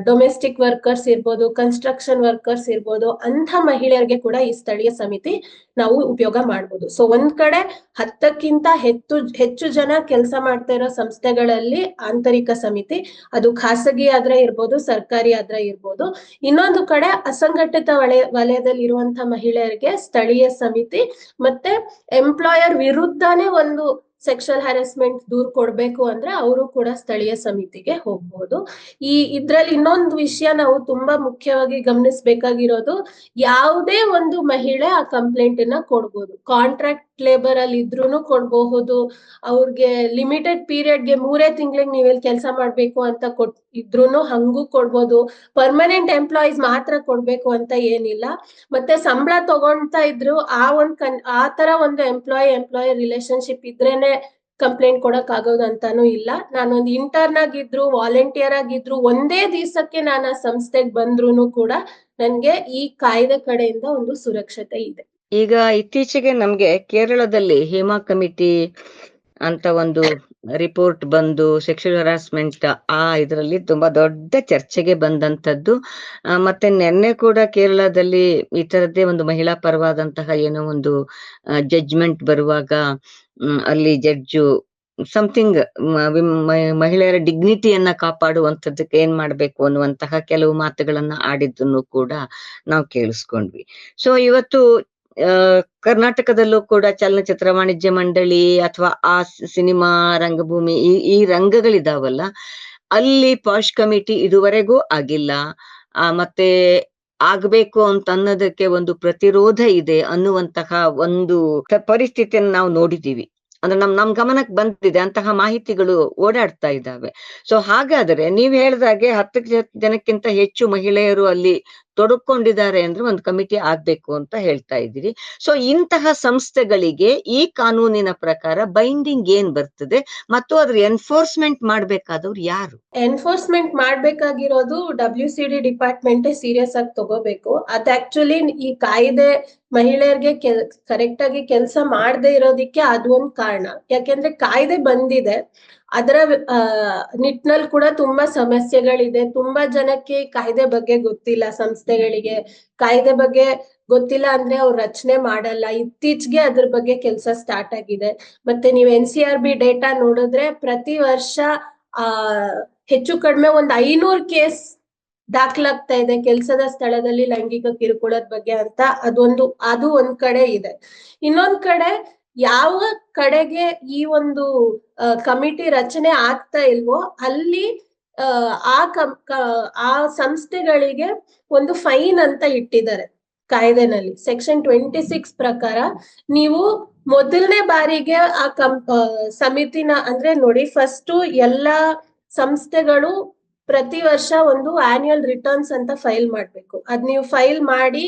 ಡೊಮೆಸ್ಟಿಕ್ ವರ್ಕರ್ಸ್ ಇರ್ಬೋದು ಕನ್ಸ್ಟ್ರಕ್ಷನ್ ವರ್ಕರ್ಸ್ ಇರ್ಬೋದು, ಅಂಥ ಮಹಿಳೆಯರಿಗೆ ಕೂಡ ಈ ಸ್ಥಳೀಯ ಸಮಿತಿ ನಾವು ಉಪಯೋಗ ಮಾಡ್ಬೋದು. ಸೊ ಒಂದ್ ಕಡೆ ಹತ್ತಕ್ಕಿಂತ ಹೆಚ್ಚು ಹೆಚ್ಚು ಜನ ಕೆಲಸ ಮಾಡ್ತಾ ಇರೋ ಸಂಸ್ಥೆಗಳಲ್ಲಿ ಆಂತರಿಕ ಸಮಿತಿ, ಅದು ಖಾಸಗಿ ಆದ್ರೆ ಇರ್ಬೋದು, ಸರ್ಕಾರಿ ಆದ್ರೆ ಇರ್ಬೋದು. ಇನ್ನೊಂದು ಕಡೆ ಅಸಂಘಟಿತ ವಲಯ ವಲಯದಲ್ಲಿ ಇರುವಂತ ಮಹಿಳೆಯರಿಗೆ ಸ್ಥಳೀಯ ಸಮಿತಿ ಮತ್ತೆ ಎಂಪ್ಲಾಯರ್ ವಿರುದ್ಧನೇ ಒಂದು ಸೆಕ್ಷುವಲ್ ಹ್ಯಾರಸ್ಮೆಂಟ್ ದೂರ್ ಕೊಡ್ಬೇಕು ಅಂದ್ರೆ ಅವರು ಕೂಡ ಸ್ಥಳೀಯ ಸಮಿತಿಗೆ ಹೋಗ್ಬೋದು. ಈ ಇದ್ರಲ್ಲಿ ಇನ್ನೊಂದು ವಿಷಯ ನಾವು ತುಂಬಾ ಮುಖ್ಯವಾಗಿ ಗಮನಿಸಬೇಕಾಗಿರೋದು ಯಾವುದೇ ಒಂದು ಮಹಿಳೆ ಆ ಕಂಪ್ಲೇಂಟ್ನ ಕೊಡ್ಬೋದು. ಕಾಂಟ್ರಾಕ್ಟ್ ಲೇಬರ್ ಅಲ್ಲಿ ಇದ್ರೂನು ಕೊಡ್ಬಹುದು. ಅವ್ರಿಗೆ ಲಿಮಿಟೆಡ್ ಪೀರಿಯಡ್ಗೆ ಮೂರೇ ತಿಂಗಳಿಗೆ ನೀವೆಲ್ಲಿ ಕೆಲಸ ಮಾಡ್ಬೇಕು ಅಂತ ಕೊಟ್, ಇದ್ರೂನು ಹಂಗೂ ಕೊಡ್ಬೋದು. ಪರ್ಮನೆಂಟ್ ಎಂಪ್ಲಾಯೀಸ್ ಮಾತ್ರ ಕೊಡ್ಬೇಕು ಅಂತ ಏನಿಲ್ಲ. ಮತ್ತೆ ಸಂಬಳ ತಗೊಳ್ತಾ ಇದ್ರು ಆ ಒಂದ್ ಕನ್, ಆ ತರ ಒಂದು ಎಂಪ್ಲಾಯಿ ಎಂಪ್ಲಾಯಿ ರಿಲೇಶನ್ಶಿಪ್ ಇದ್ರೇನೆ ಕಂಪ್ಲೇಂಟ್ ಕೊಡಕ್ ಆಗೋದು ಅಂತಾನೂ ಇಲ್ಲ. ನಾನೊಂದು ಇಂಟರ್ನ್ ಆಗಿದ್ರು ವಾಲಂಟಿಯರ್ ಆಗಿದ್ರು, ಒಂದೇ ದಿವಸಕ್ಕೆ ನಾನು ಆ ಸಂಸ್ಥೆಗೆ ಬಂದ್ರೂನು ಕೂಡ ನನ್ಗೆ ಈ ಕಾಯ್ದೆ ಕಡೆಯಿಂದ ಒಂದು ಸುರಕ್ಷತೆ ಇದೆ. ಈಗ ಇತ್ತೀಚೆಗೆ ನಮ್ಗೆ ಕೇರಳದಲ್ಲಿ ಹೇಮಾ ಕಮಿಟಿ ಅಂತ ಒಂದು ರಿಪೋರ್ಟ್ ಬಂದು ಸೆಕ್ಷುಯಲ್ ಹರಾಸ್ಮೆಂಟ್ ಆ ಇದರಲ್ಲಿ ತುಂಬಾ ದೊಡ್ಡ ಚರ್ಚೆಗೆ ಬಂದಂತದ್ದು ಮತ್ತೆ ನಿನ್ನೆ ಕೂಡ ಕೇರಳದಲ್ಲಿ ಈ ತರದ್ದೇ ಒಂದು ಮಹಿಳಾ ಪರವಾದಂತಹ ಏನೋ ಒಂದು ಜಡ್ಜ್ಮೆಂಟ್ ಬರುವಾಗ ಅಲ್ಲಿ ಜಡ್ಜು ಸಮಥಿಂಗ್ ಮಹಿಳೆಯರ ಡಿಗ್ನಿಟಿಯನ್ನ ಕಾಪಾಡುವಂತದ್ದಕ್ಕೆ ಏನ್ ಮಾಡ್ಬೇಕು ಅನ್ನುವಂತಹ ಕೆಲವು ಮಾತುಗಳನ್ನ ಆಡಿದ್ದನ್ನು ಕೂಡ ನಾವು ಕೇಳಿಸ್ಕೊಂಡ್ವಿ. ಸೊ ಇವತ್ತು ಕರ್ನಾಟಕದಲ್ಲೂ ಕೂಡ ಚಲನಚಿತ್ರ ವಾಣಿಜ್ಯ ಮಂಡಳಿ ಅಥವಾ ಆ ಸಿನಿಮಾ ರಂಗಭೂಮಿ ಈ ಈ ರಂಗಗಳಿದಾವಲ್ಲ ಅಲ್ಲಿ ಪಾಶ್ ಕಮಿಟಿ ಇದುವರೆಗೂ ಆಗಿಲ್ಲ. ಆ, ಮತ್ತೆ ಆಗ್ಬೇಕು ಅಂತ ಅನ್ನೋದಕ್ಕೆ ಒಂದು ಪ್ರತಿರೋಧ ಇದೆ ಅನ್ನುವಂತಹ ಒಂದು ಪರಿಸ್ಥಿತಿಯನ್ನು ನಾವು ನೋಡಿದೀವಿ ಅಂದ್ರೆ ನಮ್ ನಮ್ ಗಮನಕ್ಕೆ ಬಂದಿದೆ ಅಂತಹ ಮಾಹಿತಿಗಳು ಓಡಾಡ್ತಾ ಇದ್ದಾವೆ. ಸೊ ಹಾಗಾದ್ರೆ ನೀವ್ ಹೇಳ್ದಾಗೆ ಹತ್ತು ಜನಕ್ಕಿಂತ ಹೆಚ್ಚು ಮಹಿಳೆಯರು ಅಲ್ಲಿ ತೊಡಕೊಂಡಿದ್ದಾರೆ ಅಂದ್ರೆ ಒಂದು ಕಮಿಟಿ ಆಗ್ಬೇಕು ಅಂತ ಹೇಳ್ತಾ ಇದ್ದೀರಿ. ಸೊ ಇಂತಹ ಸಂಸ್ಥೆಗಳಿಗೆ ಈ ಕಾನೂನಿನ ಪ್ರಕಾರ ಬೈಂಡಿಂಗ್ ಏನ್ ಬರ್ತದೆ? ಮತ್ತು ಅದ್ರ ಎನ್ಫೋರ್ಸ್ಮೆಂಟ್ ಮಾಡ್ಬೇಕಾದವ್ರು ಯಾರು? Enforcement ಮಾಡ್ಬೇಕಾಗಿರೋದು W C D department serious ಆಗಿ ತಗೋಬೇಕು. ಅದ್ ಆಕ್ಚುಲಿ ಈ ಕಾಯ್ದೆ ಮಹಿಳೆಯರಿಗೆ ಕೆಲ್ ಕರೆಕ್ಟ್ ಆಗಿ ಕೆಲಸ ಮಾಡದೇ ಇರೋದಿಕ್ಕೆ ಅದು ಒಂದ್ ಕಾರಣ. ಯಾಕೆಂದ್ರೆ ಕಾಯ್ದೆ ಬಂದಿದೆ. ಅದರ ನಿಟ್ಟಿನಲ್ಲಿ ಕೂಡ ತುಂಬಾ ಸಮಸ್ಯೆಗಳಿದೆ. ತುಂಬಾ ಜನಕ್ಕೆ ಕಾಯ್ದೆ ಬಗ್ಗೆ ಗೊತ್ತಿಲ್ಲ ಸಂಸ್ಥೆಗಳಿಗೆ. ಕಾಯ್ದೆ ಬಗ್ಗೆ ಗೊತ್ತಿಲ್ಲ ಅಂದ್ರೆ ಅವ್ರು ರಚನೆ ಮಾಡಲ್ಲ. ಇತ್ತೀಚೆಗೆ ಅದ್ರ ಬಗ್ಗೆ ಕೆಲಸ ಸ್ಟಾರ್ಟ್ ಆಗಿದೆ. ಮತ್ತೆ ನೀವು N C R B data ನೋಡಿದ್ರೆ ಪ್ರತಿ ವರ್ಷ, ಆ, ಹೆಚ್ಚು ಕಡಿಮೆ ಒಂದ್ ಐನೂರು ಕೇಸ್ ದಾಖಲಾಗ್ತಾ ಇದೆ ಕೆಲಸದ ಸ್ಥಳದಲ್ಲಿ ಲೈಂಗಿಕ ಕಿರುಕುಳದ ಬಗ್ಗೆ ಅಂತ. ಅದೊಂದು, ಅದು ಒಂದ್ ಕಡೆ ಇದೆ. ಇನ್ನೊಂದ್ ಕಡೆ ಯಾವ ಕಡೆಗೆ ಈ ಒಂದು ಕಮಿಟಿ ರಚನೆ ಆಗ್ತಾ ಇಲ್ವೋ ಅಲ್ಲಿ ಆ, ಆ ಸಂಸ್ಥೆಗಳಿಗೆ ಒಂದು ಫೈನ್ ಅಂತ ಇಟ್ಟಿದ್ದಾರೆ ಕಾಯ್ದೆನಲ್ಲಿ. ಸೆಕ್ಷನ್ ಟ್ವೆಂಟಿ ಸಿಕ್ಸ್ ಪ್ರಕಾರ ನೀವು ಮೊದಲನೇ ಬಾರಿಗೆ ಆ ಕಂ ಸಮಿತಿನ ಅಂದ್ರೆ ನೋಡಿ ಫಸ್ಟ್ ಎಲ್ಲಾ ಸಂಸ್ಥೆಗಳು ಪ್ರತಿ ವರ್ಷ ಒಂದು ಆನ್ಯುಯಲ್ ರಿಟರ್ನ್ಸ್ ಅಂತ ಫೈಲ್ ಮಾಡ್ಬೇಕು. ಅದ್ ನೀವು ಫೈಲ್ ಮಾಡಿ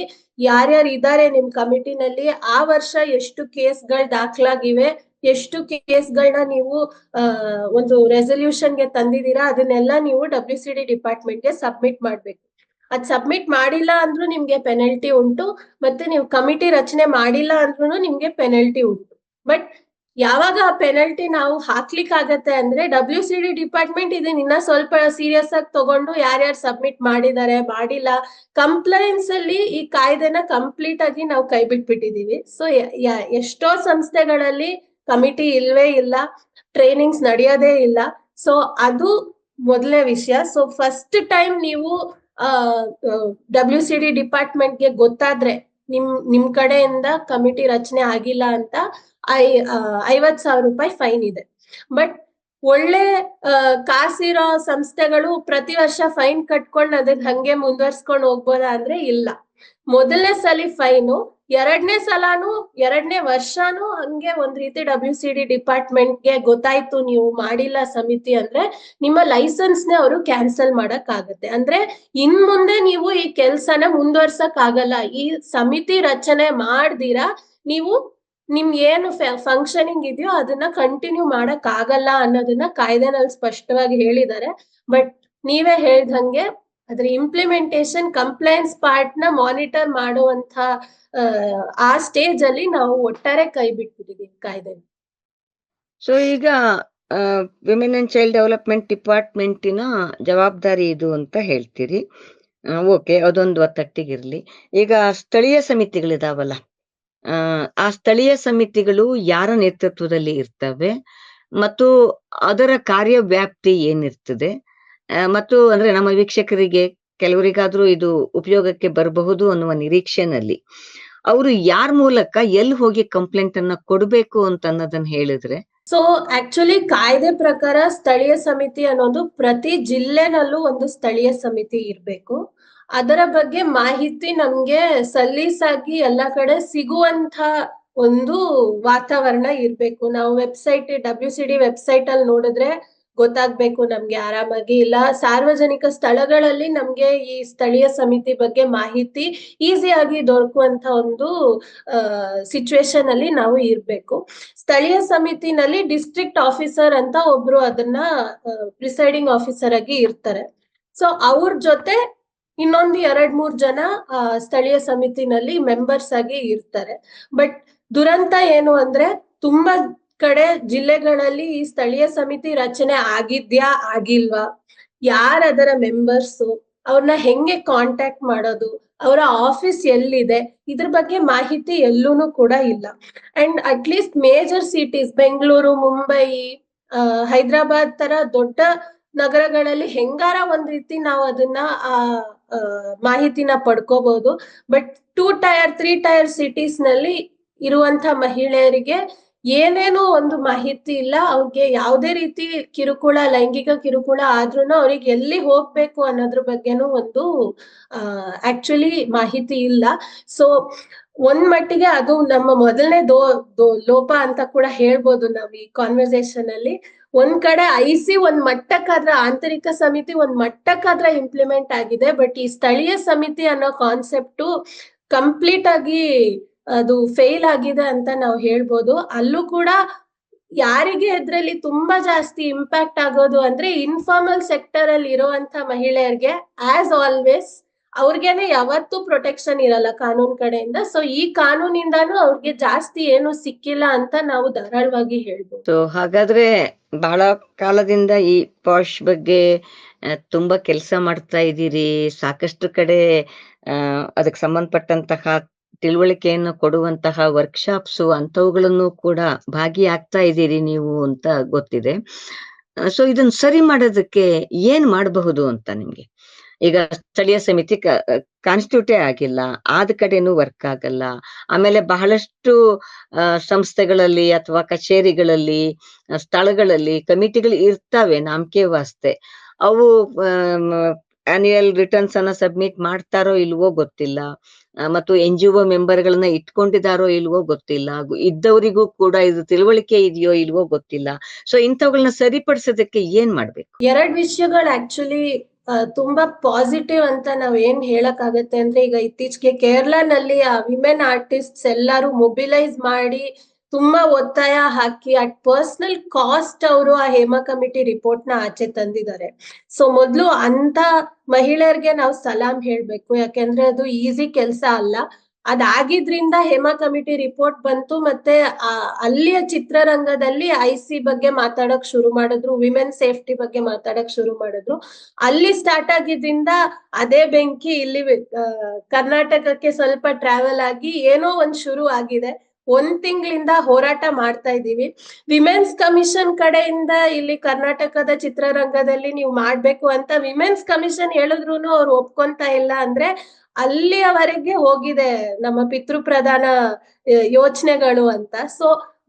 ಯಾರ್ಯಾರು ಇದ್ದಾರೆ ನಿಮ್ ಕಮಿಟಿನಲ್ಲಿ ಆ ವರ್ಷ ಎಷ್ಟು ಕೇಸ್ಗಳು ದಾಖಲಾಗಿವೆ, ಎಷ್ಟು ಕೇಸ್ಗಳನ್ನ ನೀವು ಒಂದು ಒಂದು ರೆಸಲ್ಯೂಷನ್ಗೆ ತಂದಿದ್ದೀರಾ, ಅದನ್ನೆಲ್ಲ ನೀವು ಡಬ್ಲ್ಯೂ ಸಿ ಡಿ ಡಿಪಾರ್ಟ್ಮೆಂಟ್ಗೆ ಸಬ್ಮಿಟ್ ಮಾಡ್ಬೇಕು. ಅದ್ ಸಬ್ಮಿಟ್ ಮಾಡಿಲ್ಲ ಅಂದ್ರೂ ನಿಮ್ಗೆ ಪೆನಲ್ಟಿ ಉಂಟು, ಮತ್ತೆ ನೀವು ಕಮಿಟಿ ರಚನೆ ಮಾಡಿಲ್ಲ ಅಂದ್ರೂ ನಿಮ್ಗೆ ಪೆನಲ್ಟಿ ಉಂಟು. ಬಟ್ ಯಾವಾಗ ಆ ಪೆನಲ್ಟಿ ನಾವು ಹಾಕ್ಲಿಕ್ಕೆ ಆಗತ್ತೆ ಅಂದ್ರೆ ಡಬ್ಲ್ಯೂ ಸಿ ಡಿ ಡಿಪಾರ್ಟ್ಮೆಂಟ್ ಇದನ್ನ ಇನ್ನ ಸ್ವಲ್ಪ ಸೀರಿಯಸ್ ಆಗಿ ತಗೊಂಡು ಯಾರ್ಯಾರು ಸಬ್ಮಿಟ್ ಮಾಡಿದ್ದಾರೆ ಮಾಡಿಲ್ಲ ಕಂಪ್ಲೈನ್ಸ್ ಅಲ್ಲಿ ಈ ಕಾಯ್ದೆನ ಕಂಪ್ಲೀಟ್ ಆಗಿ ನಾವು ಕೈ ಬಿಟ್ಬಿಟ್ಟಿದೀವಿ. ಸೊ ಎಷ್ಟೋ ಸಂಸ್ಥೆಗಳಲ್ಲಿ ಕಮಿಟಿ ಇಲ್ವೇ ಇಲ್ಲ ಟ್ರೈನಿಂಗ್ಸ್ ನಡೆಯೋದೇ ಇಲ್ಲ. ಸೊ ಅದು ಮೊದಲನೇ ವಿಷಯ. ಸೊ ಫಸ್ಟ್ ಟೈಮ್ ನೀವು ಡಬ್ಲ್ಯೂ ಸಿ ಡಿ ಡಿಪಾರ್ಟ್ಮೆಂಟ್ಗೆ ಗೊತ್ತಾದ್ರೆ ನಿಮ್ ನಿಮ್ ಕಡೆಯಿಂದ ಕಮಿಟಿ ರಚನೆ ಆಗಿಲ್ಲ ಅಂತ ಐ ಐವತ್ ಸಾವಿರ ರೂಪಾಯಿ ಫೈನ್ ಇದೆ. ಬಟ್ ಒಳ್ಳೆ ಕಾಸಿರೋ ಸಂಸ್ಥೆಗಳು ಪ್ರತಿ ವರ್ಷ ಫೈನ್ ಕಟ್ಕೊಂಡು ಅದನ್ನ ಹಂಗೆ ಮುಂದುವರ್ಸ್ಕೊಂಡು ಹೋಗ್ಬೋದಾ ಅಂದ್ರೆ ಇಲ್ಲ. ಮೊದಲನೇ ಸಲಿ ಫೈನು ಎರಡನೇ ಸಲಾನು, ಎರಡನೇ ವರ್ಷಾನು ಹಂಗೆ ಒಂದ್ ರೀತಿ ಡಬ್ಲ್ಯೂ ಸಿ ಡಿ ಡಿಪಾರ್ಟ್ಮೆಂಟ್ಗೆ ಗೊತ್ತಾಯ್ತು ನೀವು ಮಾಡಿಲ್ಲ ಸಮಿತಿ ಅಂದ್ರೆ ನಿಮ್ಮ ಲೈಸೆನ್ಸ್ ನೇ ಅವರು ಕ್ಯಾನ್ಸಲ್ ಮಾಡಕ್ ಆಗತ್ತೆ ಅಂದ್ರೆ ಇನ್ ಮುಂದೆ ನೀವು ಈ ಕೆಲ್ಸನ ಮುಂದುವರ್ಸಕ್ ಆಗಲ್ಲ ಈ ಸಮಿತಿ ರಚನೆ ಮಾಡ್ದಿರಾ, ನೀವು ನಿಮ್ ಏನು ಫಂಕ್ಷನಿಂಗ್ ಇದೆಯೋ ಅದನ್ನ ಕಂಟಿನ್ಯೂ ಮಾಡಕ್ ಆಗಲ್ಲ ಅನ್ನೋದನ್ನ ಕಾಯ್ದೆನಲ್ಲಿ ಸ್ಪಷ್ಟವಾಗಿ ಹೇಳಿದ್ದಾರೆ. ಬಟ್ ನೀವೇ ಹೇಳ್ದಂಗೆ ಅದ್ರ ಇಂಪ್ಲಿಮೆಂಟೇಶನ್ ಕಂಪ್ಲೈನ್ಸ್ ಪಾರ್ಟ್ನ ಮಾನಿಟರ್ ಮಾಡುವಂತ ಆ, ಆ ಸ್ಟೇಜ್ ಅಲ್ಲಿ ನಾವು ಒಟ್ಟಾರೆ ಕೈ ಬಿಟ್ಬಿಟ್ಟಿದೀವಿ ಕಾಯ್ದೆ. ಸೊ ಈಗ ವಿಮೆನ್ ಅಂಡ್ ಚೈಲ್ಡ್ ಡೆವಲಪ್ಮೆಂಟ್ ಡಿಪಾರ್ಟ್ಮೆಂಟಿನ ಜವಾಬ್ದಾರಿ ಇದು ಅಂತ ಹೇಳ್ತೀರಿ. ಓಕೆ ಅದೊಂದು ಒತ್ತಟ್ಟಿಗಿರ್ಲಿ. ಈಗ ಸ್ಥಳೀಯ ಸಮಿತಿಗಳಿದಾವಲ್ಲ ಆ, ಸ್ಥಳೀಯ ಸಮಿತಿಗಳು ಯಾರ ನೇತೃತ್ವದಲ್ಲಿ ಇರ್ತವೆ ಮತ್ತು ಅದರ ಕಾರ್ಯವ್ಯಾಪ್ತಿ ಏನಿರ್ತದೆ? ಆ, ಮತ್ತು ಅಂದ್ರೆ ನಮ್ಮ ವೀಕ್ಷಕರಿಗೆ ಕೆಲವರಿಗಾದ್ರೂ ಇದು ಉಪಯೋಗಕ್ಕೆ ಬರಬಹುದು ಅನ್ನುವ ನಿರೀಕ್ಷೆನಲ್ಲಿ ಅವರು ಯಾರ ಮೂಲಕ ಎಲ್ಲಿ ಹೋಗಿ ಕಂಪ್ಲೇಂಟ್ ಅನ್ನ ಕೊಡಬೇಕು ಅಂತ ಅನ್ನೋದನ್ನ ಹೇಳಿದ್ರೆ? ಸೊ ಆಕ್ಚುಲಿ ಕಾಯ್ದೆ ಪ್ರಕಾರ ಸ್ಥಳೀಯ ಸಮಿತಿ ಅನ್ನೋದು ಪ್ರತಿ ಜಿಲ್ಲೆನಲ್ಲೂ ಒಂದು ಸ್ಥಳೀಯ ಸಮಿತಿ ಇರ್ಬೇಕು. ಅದರ ಬಗ್ಗೆ ಮಾಹಿತಿ ನಮ್ಗೆ ಸಲೀಸಾಗಿ ಎಲ್ಲ ಕಡೆ ಸಿಗುವಂತ ಒಂದು ವಾತಾವರಣ ಇರ್ಬೇಕು. ನಾವು website W C D website ಅಲ್ಲಿ ನೋಡಿದ್ರೆ ಗೊತ್ತಾಗ್ಬೇಕು ನಮ್ಗೆ ಆರಾಮಾಗಿ. ಇಲ್ಲ, ಸಾರ್ವಜನಿಕ ಸ್ಥಳಗಳಲ್ಲಿ ನಮ್ಗೆ ಈ ಸ್ಥಳೀಯ ಸಮಿತಿ ಬಗ್ಗೆ ಮಾಹಿತಿ ಈಸಿಯಾಗಿ ದೊರಕುವಂತ ಒಂದು ಸಿಚುವೇಶನ್ ಅಲ್ಲಿ ನಾವು ಇರ್ಬೇಕು. ಸ್ಥಳೀಯ ಸಮಿತಿನಲ್ಲಿ ಡಿಸ್ಟ್ರಿಕ್ಟ್ ಆಫೀಸರ್ ಅಂತ ಒಬ್ರು ಅದನ್ನ ಪ್ರಿಸೈಡಿಂಗ್ ಆಫೀಸರ್ ಆಗಿ ಇರ್ತಾರೆ. ಸೊ ಅವ್ರ ಜೊತೆ ಇನ್ನೊಂದು ಎರಡ್ ಮೂರ್ ಜನ ಸ್ಥಳೀಯ ಸಮಿತಿನಲ್ಲಿ ಮೆಂಬರ್ಸ್ ಆಗಿ ಇರ್ತಾರೆ. ಬಟ್ ದುರಂತ ಏನು ಅಂದ್ರೆ ತುಂಬಾ ಕಡೆ ಜಿಲ್ಲೆಗಳಲ್ಲಿ ಈ ಸ್ಥಳೀಯ ಸಮಿತಿ ರಚನೆ ಆಗಿದ್ಯಾ ಆಗಿಲ್ವಾ? ಯಾರ ಅದರ ಮೆಂಬರ್ಸ್ ಅವ್ರನ್ನ ಹೆಂಗೆ ಕಾಂಟ್ಯಾಕ್ಟ್ ಮಾಡೋದು? ಅವರ ಆಫೀಸ್ ಎಲ್ಲಿದೆ? ಇದ್ರ ಬಗ್ಗೆ ಮಾಹಿತಿ ಎಲ್ಲೂನು ಕೂಡ ಇಲ್ಲ. And at least major cities Bengaluru Mumbai Hyderabad ತರ ದೊಡ್ಡ ನಗರಗಳಲ್ಲಿ ಹೆಂಗಾರ ಒಂದ್ ರೀತಿ ನಾವು ಅದನ್ನ ಆ, ಮಾಹಿತಿನ ಪಡ್ಕೋಬಹುದು but two tier three tier ಸಿಟೀಸ್ನಲ್ಲಿ ಇರುವಂತ ಮಹಿಳೆಯರಿಗೆ ಏನೇನೋ ಒಂದು ಮಾಹಿತಿ ಇಲ್ಲ. ಅವ್ರಿಗೆ ಯಾವುದೇ ರೀತಿ ಕಿರುಕುಳ, ಲೈಂಗಿಕ ಕಿರುಕುಳ ಆದ್ರೂ ಅವ್ರಿಗೆ ಎಲ್ಲಿ ಹೋಗ್ಬೇಕು ಅನ್ನೋದ್ರ ಬಗ್ಗೆನೂ ಒಂದು ಆಕ್ಚುಲಿ ಮಾಹಿತಿ ಇಲ್ಲ. ಸೊ ಒಂದ್ ಮಟ್ಟಿಗೆ ಅದು ನಮ್ಮ ಮೊದಲನೇ ದೋ ಲೋಪ ಅಂತ ಕೂಡ ಹೇಳ್ಬೋದು ನಾವು ಈ ಕಾನ್ವರ್ಸೇಷನ್ ಅಲ್ಲಿ. ಒಂದ್ ಕಡೆ ಐಸಿ, ಒಂದ್ ಮಟ್ಟಕ್ಕಾದ್ರ ಆಂತರಿಕ ಸಮಿತಿ, ಒಂದ್ ಮಟ್ಟಕ್ಕಾದ್ರ ಇಂಪ್ಲಿಮೆಂಟ್ ಆಗಿದೆ. ಬಟ್ ಈ ಸ್ಥಳೀಯ ಸಮಿತಿ ಅನ್ನೋ ಕಾನ್ಸೆಪ್ಟು ಕಂಪ್ಲೀಟ್ ಆಗಿ ಅದು ಫೇಲ್ ಆಗಿದೆ ಅಂತ ನಾವು ಹೇಳ್ಬೋದು. ಅಲ್ಲೂ ಕೂಡ ಯಾರಿಗೆ ಇದ್ರಲ್ಲಿ ತುಂಬಾ ಜಾಸ್ತಿ ಇಂಪ್ಯಾಕ್ಟ್ ಆಗೋದು ಅಂದ್ರೆ ಇನ್ಫಾರ್ಮಲ್ ಸೆಕ್ಟರ್ ಅಲ್ಲಿ ಇರುವಂತ ಮಹಿಳೆಯರಿಗೆ ಆಸ್ ಆಲ್ವೇಸ್ ಅವ್ರಿಗೇನೆ ಯಾವತ್ತೂ ಪ್ರೊಟೆಕ್ಷನ್ ಇರಲ್ಲ ಕಾನೂನ್ ಕಡೆಯಿಂದ. ಸೊ ಈ ಕಾನೂನಿಂದಾನು ಅವ್ರಿಗೆ ಜಾಸ್ತಿ ಏನು ಸಿಕ್ಕಿಲ್ಲ ಅಂತ ನಾವು ಧಾರಾಳವಾಗಿ ಹೇಳ್ಬೋದು. ಹಾಗಾದ್ರೆ ಬಹಳ ಕಾಲದಿಂದ ಈ ಪಾಶ್ ಬಗ್ಗೆ ತುಂಬಾ ಕೆಲಸ ಮಾಡ್ತಾ ಇದ್ದೀರಿ. ಸಾಕಷ್ಟು ಕಡೆ ಅದಕ್ಕೆ ಸಂಬಂಧಪಟ್ಟಂತಹ ತಿಳುವಳಿಕೆಯನ್ನು ಕೊಡುವಂತಹ ವರ್ಕ್ಶಾಪ್ಸ್ ಅಂತವುಗಳನ್ನು ಕೂಡ ಭಾಗಿಯಾಗ್ತಾ ಇದ್ದೀರಿ ನೀವು ಅಂತ ಗೊತ್ತಿದೆ. ಸೊ ಇದನ್ನ ಸರಿ ಮಾಡೋದಕ್ಕೆ ಏನ್ ಮಾಡಬಹುದು ಅಂತ ನಿಮ್ಗೆ? ಈಗ ಸ್ಥಳೀಯ ಸಮಿತಿ ಕಾನ್ಸ್ಟಿಟ್ಯೂಟೇ ಆಗಿಲ್ಲ, ಆದ ಕಡೆನೂ ವರ್ಕ್ ಆಗಲ್ಲ. ಆಮೇಲೆ ಬಹಳಷ್ಟು ಸಂಸ್ಥೆಗಳಲ್ಲಿ ಅಥವಾ ಕಚೇರಿಗಳಲ್ಲಿ ಸ್ಥಳಗಳಲ್ಲಿ ಕಮಿಟಿಗಳು ಇರ್ತಾವೆ ನಾಮಕೆ ವಾಸ್ತೆ. ಅವು ಆನ್ಯುಯಲ್ ರಿಟರ್ನ್ಸ್ ಅನ್ನ ಸಬ್ಮಿಟ್ ಮಾಡ್ತಾರೋ ಇಲ್ವೋ ಗೊತ್ತಿಲ್ಲ. ಮತ್ತು ಎನ್ ಜಿ ಒ ಗಳನ್ನ ಇಟ್ಕೊಂಡಿದಾರೋ ಇಲ್ವೋ ಗೊತ್ತಿಲ್ಲ. ಇದ್ದವರಿಗೂ ಕೂಡ ಇದು ತಿಳುವಳಿಕೆ ಇದೆಯೋ ಇಲ್ವೋ ಗೊತ್ತಿಲ್ಲ. ಸೊ ಇಂಥವುಗಳನ್ನ ಸರಿಪಡಿಸೋದಕ್ಕೆ ಏನ್ ಮಾಡ್ಬೇಕು? ಎರಡ್ ವಿಷಯಗಳು ಆಕ್ಚುಲಿ ತುಂಬಾ ಪಾಸಿಟಿವ್ ಅಂತ ನಾವ್ ಏನ್ ಹೇಳಕ್ ಆಗತ್ತೆ ಅಂದ್ರೆ ಈಗ ಇತ್ತೀಚೆಗೆ ಕೇರಳನಲ್ಲಿ ಆ ವಿಮೆನ್ ಆರ್ಟಿಸ್ಟ್ಸ್ ಎಲ್ಲಾರು ಮೊಬಿಲೈಸ್ ಮಾಡಿ ತುಂಬಾ ಒತ್ತಾಯ ಹಾಕಿ ಅಟ್ ಪರ್ಸನಲ್ ಕಾಸ್ಟ್ ಅವರು ಆ ಹೇಮಾ ಕಮಿಟಿ ರಿಪೋರ್ಟ್ನ ಆಚೆ ತಂದಿದ್ದಾರೆ. ಸೊ ಮೊದ್ಲು ಅಂತ ಮಹಿಳೆಯರಿಗೆ ನಾವು ಸಲಾಂ ಹೇಳ್ಬೇಕು, ಯಾಕೆಂದ್ರೆ ಅದು ಈಸಿ ಕೆಲ್ಸ ಅಲ್ಲ. ಅದಾಗಿದ್ರಿಂದ ಹೇಮಾ ಕಮಿಟಿ ರಿಪೋರ್ಟ್ ಬಂತು ಮತ್ತೆ ಅಲ್ಲಿಯ ಚಿತ್ರರಂಗದಲ್ಲಿ ಐಸಿ ಬಗ್ಗೆ ಮಾತಾಡಕ್ ಶುರು ಮಾಡಿದ್ರು ವಿಮೆನ್ ಸೇಫ್ಟಿ ಬಗ್ಗೆ ಮಾತಾಡಕ್ ಶುರು ಮಾಡಿದ್ರು. ಅಲ್ಲಿ ಸ್ಟಾರ್ಟ್ ಆಗಿದ್ರಿಂದ ಅದೇ ಬೆಂಕಿ ಇಲ್ಲಿ ಕರ್ನಾಟಕಕ್ಕೆ ಸ್ವಲ್ಪ ಟ್ರಾವೆಲ್ ಆಗಿ ಏನೋ ಒಂದ್ ಶುರು ಆಗಿದೆ. ಒಂದ್ ತಿಂಗಳಿಂದ ಹೋರಾಟ ಮಾಡ್ತಾ ಇದೀವಿ ವಿಮೆನ್ಸ್ ಕಮಿಷನ್ ಕಡೆಯಿಂದ ಇಲ್ಲಿ ಕರ್ನಾಟಕದ ಚಿತ್ರರಂಗದಲ್ಲಿ ನೀವು ಮಾಡ್ಬೇಕು ಅಂತ ವಿಮೆನ್ಸ್ ಕಮಿಷನ್ ಹೇಳಿದ್ರು ಅವ್ರು ಒಪ್ಕೊಂತ ಇಲ್ಲ ಅಂದ್ರೆ ಅಲ್ಲಿಯವರೆಗೆ ಹೋಗಿದೆ ನಮ್ಮ ಪಿತೃಪ್ರಧಾನ ಯೋಚನೆಗಳು ಅಂತ. ಸೊ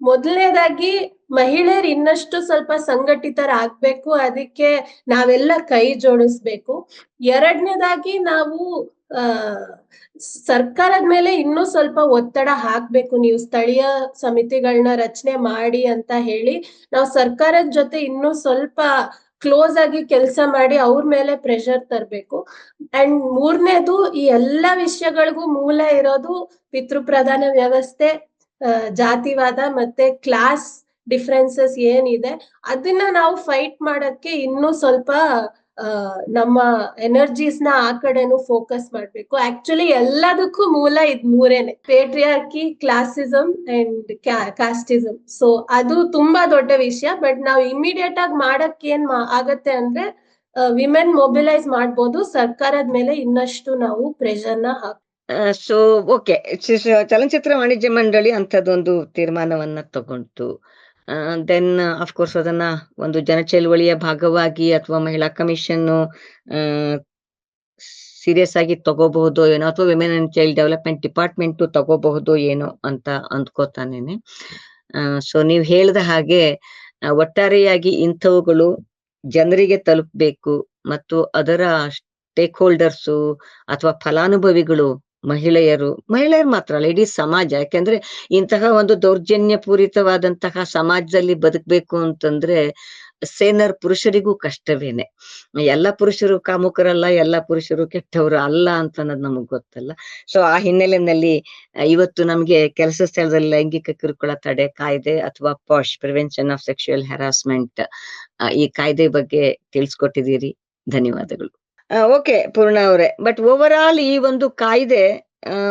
ಮೊದಲನೇದಾಗಿ ಮಹಿಳೆಯರು ಇನ್ನಷ್ಟು ಸ್ವಲ್ಪ ಸಂಘಟಿತರಾಗ್ಬೇಕು, ಅದಕ್ಕೆ ನಾವೆಲ್ಲ ಕೈ ಜೋಡಿಸ್ಬೇಕು. ಎರಡನೇದಾಗಿ ನಾವು ಸರ್ಕಾರದ ಮೇಲೆ ಇನ್ನೂ ಸ್ವಲ್ಪ ಒತ್ತಡ ಹಾಕ್ಬೇಕು. ನೀವು ಸ್ಥಳೀಯ ಸಮಿತಿಗಳನ್ನ ರಚನೆ ಮಾಡಿ ಅಂತ ಹೇಳಿ, ನಾವು ಸರ್ಕಾರದ ಜೊತೆ ಇನ್ನೂ ಸ್ವಲ್ಪ ಕ್ಲೋಸ್ ಆಗಿ ಕೆಲಸ ಮಾಡಿ ಅವ್ರ ಮೇಲೆ ಪ್ರೆಷರ್ ತರಬೇಕು. ಅಂಡ್ ಮೂರನೇದು ಈ ಎಲ್ಲಾ ವಿಷಯಗಳಿಗೂ ಮೂಲ ಇರೋದು ಪಿತೃಪ್ರಧಾನ ವ್ಯವಸ್ಥೆ ಜಾತಿವಾದ ಮತ್ತೆ ಕ್ಲಾಸ್ ಡಿಫ್ರೆನ್ಸಸ್ ಏನಿದೆ. ಅದನ್ನ ನಾವು ಫೈಟ್ ಮಾಡಕ್ಕೆ ಇನ್ನೂ ಸ್ವಲ್ಪ ನಮ್ಮ ಎನರ್ಜೀಸ್ನ ಆ ಕಡೆನೂ ಫೋಕಸ್ ಮಾಡ್ಬೇಕು. ಆಕ್ಚುಲಿ ಎಲ್ಲದಕ್ಕೂ ಮೂಲ ಇದ್ ಮೂರೇನೆ. Patriarchy classism and casteism so ಅದು ತುಂಬಾ ದೊಡ್ಡ ವಿಷಯ. ಬಟ್ ನಾವು ಇಮಿಡಿಯೇಟ್ ಆಗಿ ಮಾಡಕ್ ಏನ್ ಆಗತ್ತೆ ಅಂದ್ರೆ ವಿಮೆನ್ ಮೊಬಿಲೈಸ್ ಮಾಡ್ಬೋದು. ಸರ್ಕಾರದ ಮೇಲೆ ಇನ್ನಷ್ಟು ನಾವು ಪ್ರೆಷರ್ನ ಹಾಕ್ ಸೊ ಓಕೆ ಚಲನಚಿತ್ರ ವಾಣಿಜ್ಯ ಮಂಡಳಿ ಅಂತದೊಂದು ತೀರ್ಮಾನವನ್ನ ತಗೊಂತು ದೆನ್ ಅಫ್ಕೋರ್ಸ್ ಅದನ್ನ ಒಂದು ಜನಚಳುವಳಿಯ ಭಾಗವಾಗಿ ಅಥವಾ ಮಹಿಳಾ ಕಮಿಷನ್ ಸೀರಿಯಸ್ ಆಗಿ ತಗೋಬಹುದು ಏನೋ ಅಥವಾ women and child development department ತಗೋಬಹುದು ಏನೋ ಅಂತ ಅಂದ್ಕೋತಾನೇನೆ. ಸೊ ನೀವು ಹೇಳಿದ ಹಾಗೆ ಒಟ್ಟಾರೆಯಾಗಿ ಇಂಥವುಗಳು ಜನರಿಗೆ ತಲುಪಬೇಕು ಮತ್ತು ಅದರ ಸ್ಟೇಕ್ ಹೋಲ್ಡರ್ಸು ಅಥವಾ ಫಲಾನುಭವಿಗಳು ಮಹಿಳೆಯರು ಮಹಿಳೆಯರು ಮಾತ್ರ ಅಲ್ಲ, ಇಡೀ ಸಮಾಜ. ಯಾಕೆಂದ್ರೆ ಇಂತಹ ಒಂದು ದೌರ್ಜನ್ಯ ಪೂರಿತವಾದಂತಹ ಸಮಾಜದಲ್ಲಿ ಬದುಕಬೇಕು ಅಂತಂದ್ರೆ ಸೇನರ್ ಪುರುಷರಿಗೂ ಕಷ್ಟವೇನೆ. ಎಲ್ಲ ಪುರುಷರು ಕಾಮುಕರಲ್ಲ, ಎಲ್ಲ ಪುರುಷರು ಕೆಟ್ಟವರು ಅಲ್ಲ ಅಂತ ಅನ್ನೋದು ನಮಗ್ ಗೊತ್ತಲ್ಲ. ಸೊ ಆ ಹಿನ್ನೆಲೆಯಲ್ಲಿ ಇವತ್ತು ನಮ್ಗೆ ಕೆಲಸ ಸ್ಥಳದಲ್ಲಿ ಲೈಂಗಿಕ ಕಿರುಕುಳ ತಡೆ ಕಾಯ್ದೆ ಅಥವಾ POSH prevention of sexual harassment ಈ ಕಾಯ್ದೆ ಬಗ್ಗೆ ತಿಳಿಸ್ಕೊಟ್ಟಿದ್ದೀರಿ. ಧನ್ಯವಾದಗಳು. ಓಕೆ ಪೂರ್ಣ ಅವರೇ ಬಟ್ ಓವರ್ ಆಲ್ ಈ ಒಂದು ಕಾಯ್ದೆ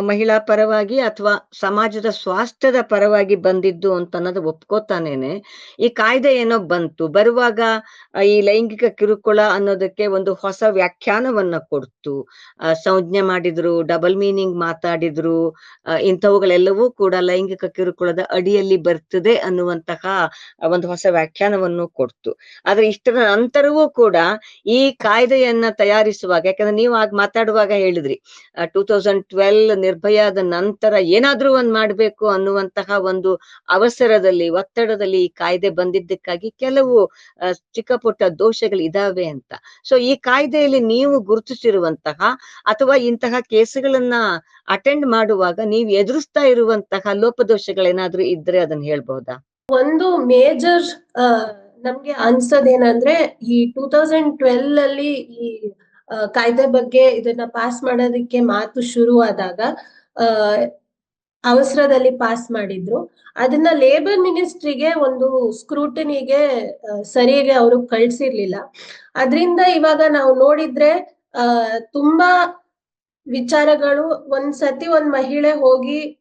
ಮಹಿಳಾ ಪರವಾಗಿ ಅಥವಾ ಸಮಾಜದ ಸ್ವಾಸ್ಥ್ಯದ ಪರವಾಗಿ ಬಂದಿದ್ದು ಅಂತ ಅನ್ನೋದು ಒಪ್ಕೋತಾನೇನೆ. ಈ ಕಾಯ್ದೆ ಏನೋ ಬಂತು. ಬರುವಾಗ ಈ ಲೈಂಗಿಕ ಕಿರುಕುಳ ಅನ್ನೋದಕ್ಕೆ ಒಂದು ಹೊಸ ವ್ಯಾಖ್ಯಾನವನ್ನ ಕೊಡ್ತು. ಸಂಜ್ಞೆ ಮಾಡಿದ್ರು ಡಬಲ್ ಮೀನಿಂಗ್ ಮಾತಾಡಿದ್ರು ಇಂಥವುಗಳೆಲ್ಲವೂ ಕೂಡ ಲೈಂಗಿಕ ಕಿರುಕುಳದ ಅಡಿಯಲ್ಲಿ ಬರ್ತದೆ ಅನ್ನುವಂತಹ ಒಂದು ಹೊಸ ವ್ಯಾಖ್ಯಾನವನ್ನು ಕೊಡ್ತು. ಆದ್ರೆ ಇಷ್ಟರ ನಂತರವೂ ಕೂಡ ಈ ಕಾಯ್ದೆಯನ್ನ ತಯಾರಿಸುವಾಗ, ಯಾಕಂದ್ರೆ ನೀವು ಆಗ ಮಾತಾಡುವಾಗ ಹೇಳಿದ್ರಿ ಟೂ ತೌಸಂಡ್ ಟ್ವೆಲ್ ಕೇಜಲ್ ನಿರ್ಭಯಾದ ನಂತರ ಏನಾದ್ರೂ ಒಂದ್ ಮಾಡ್ಬೇಕು ಅನ್ನುವಂತಹ ಒಂದು ಅವಸರದಲ್ಲಿ, ಒತ್ತಡದಲ್ಲಿ ಈ ಕಾಯ್ದೆ ಬಂದಿದ್ದಕ್ಕಾಗಿ ಕೆಲವು ಚಿಕ್ಕ ಪುಟ್ಟ ದೋಷಗಳು ಇದಾವೆ ಅಂತ. ಸೊ ಈ ಕಾಯ್ದೆಯಲ್ಲಿ ನೀವು ಗುರುತಿಸಿರುವಂತಹ ಅಥವಾ ಇಂತಹ ಕೇಸುಗಳನ್ನ ಅಟೆಂಡ್ ಮಾಡುವಾಗ ನೀವು ಎದುರಿಸ್ತಾ ಇರುವಂತಹ ಲೋಪದೋಷಗಳೇನಾದ್ರೂ ಇದ್ರೆ ಅದನ್ನ ಹೇಳ್ಬಹುದಾ ಒಂದು ಮೇಜರ್ ನಮ್ಗೆ ಅನ್ಸೋದೇನಂದ್ರೆ ಈ ಟೂ ತೌಸಂಡ್ ಟ್ವೆಲ್ ಅಲ್ಲಿ ಈ ಕಾಯ್ದೆ ಬಗ್ಗೆ ಇದನ್ನ ಪಾಸ್ ಮಾಡೋದಕ್ಕೆ ಮಾತು ಶುರುವಾದಾಗ, ಆ, ಅವಸರದಲ್ಲಿ ಪಾಸ್ ಮಾಡಿದ್ರು. ಅದನ್ನ ಲೇಬರ್ ಮಿನಿಸ್ಟ್ರಿಗೆ ಒಂದು ಸ್ಕ್ರೂಟನಿಗೆ ಸರಿಯಾಗಿ ಅವರು ಕಳ್ಸಿರ್ಲಿಲ್ಲ. ಅದರಿಂದ ಇವಾಗ ನಾವು ನೋಡಿದ್ರೆ ಅಹ್ ತುಂಬಾ ವಿಚಾರಗಳು ಒಂದ್ಸತಿ ಒಂದ್ ಮಹಿಳೆ ಹೋಗಿ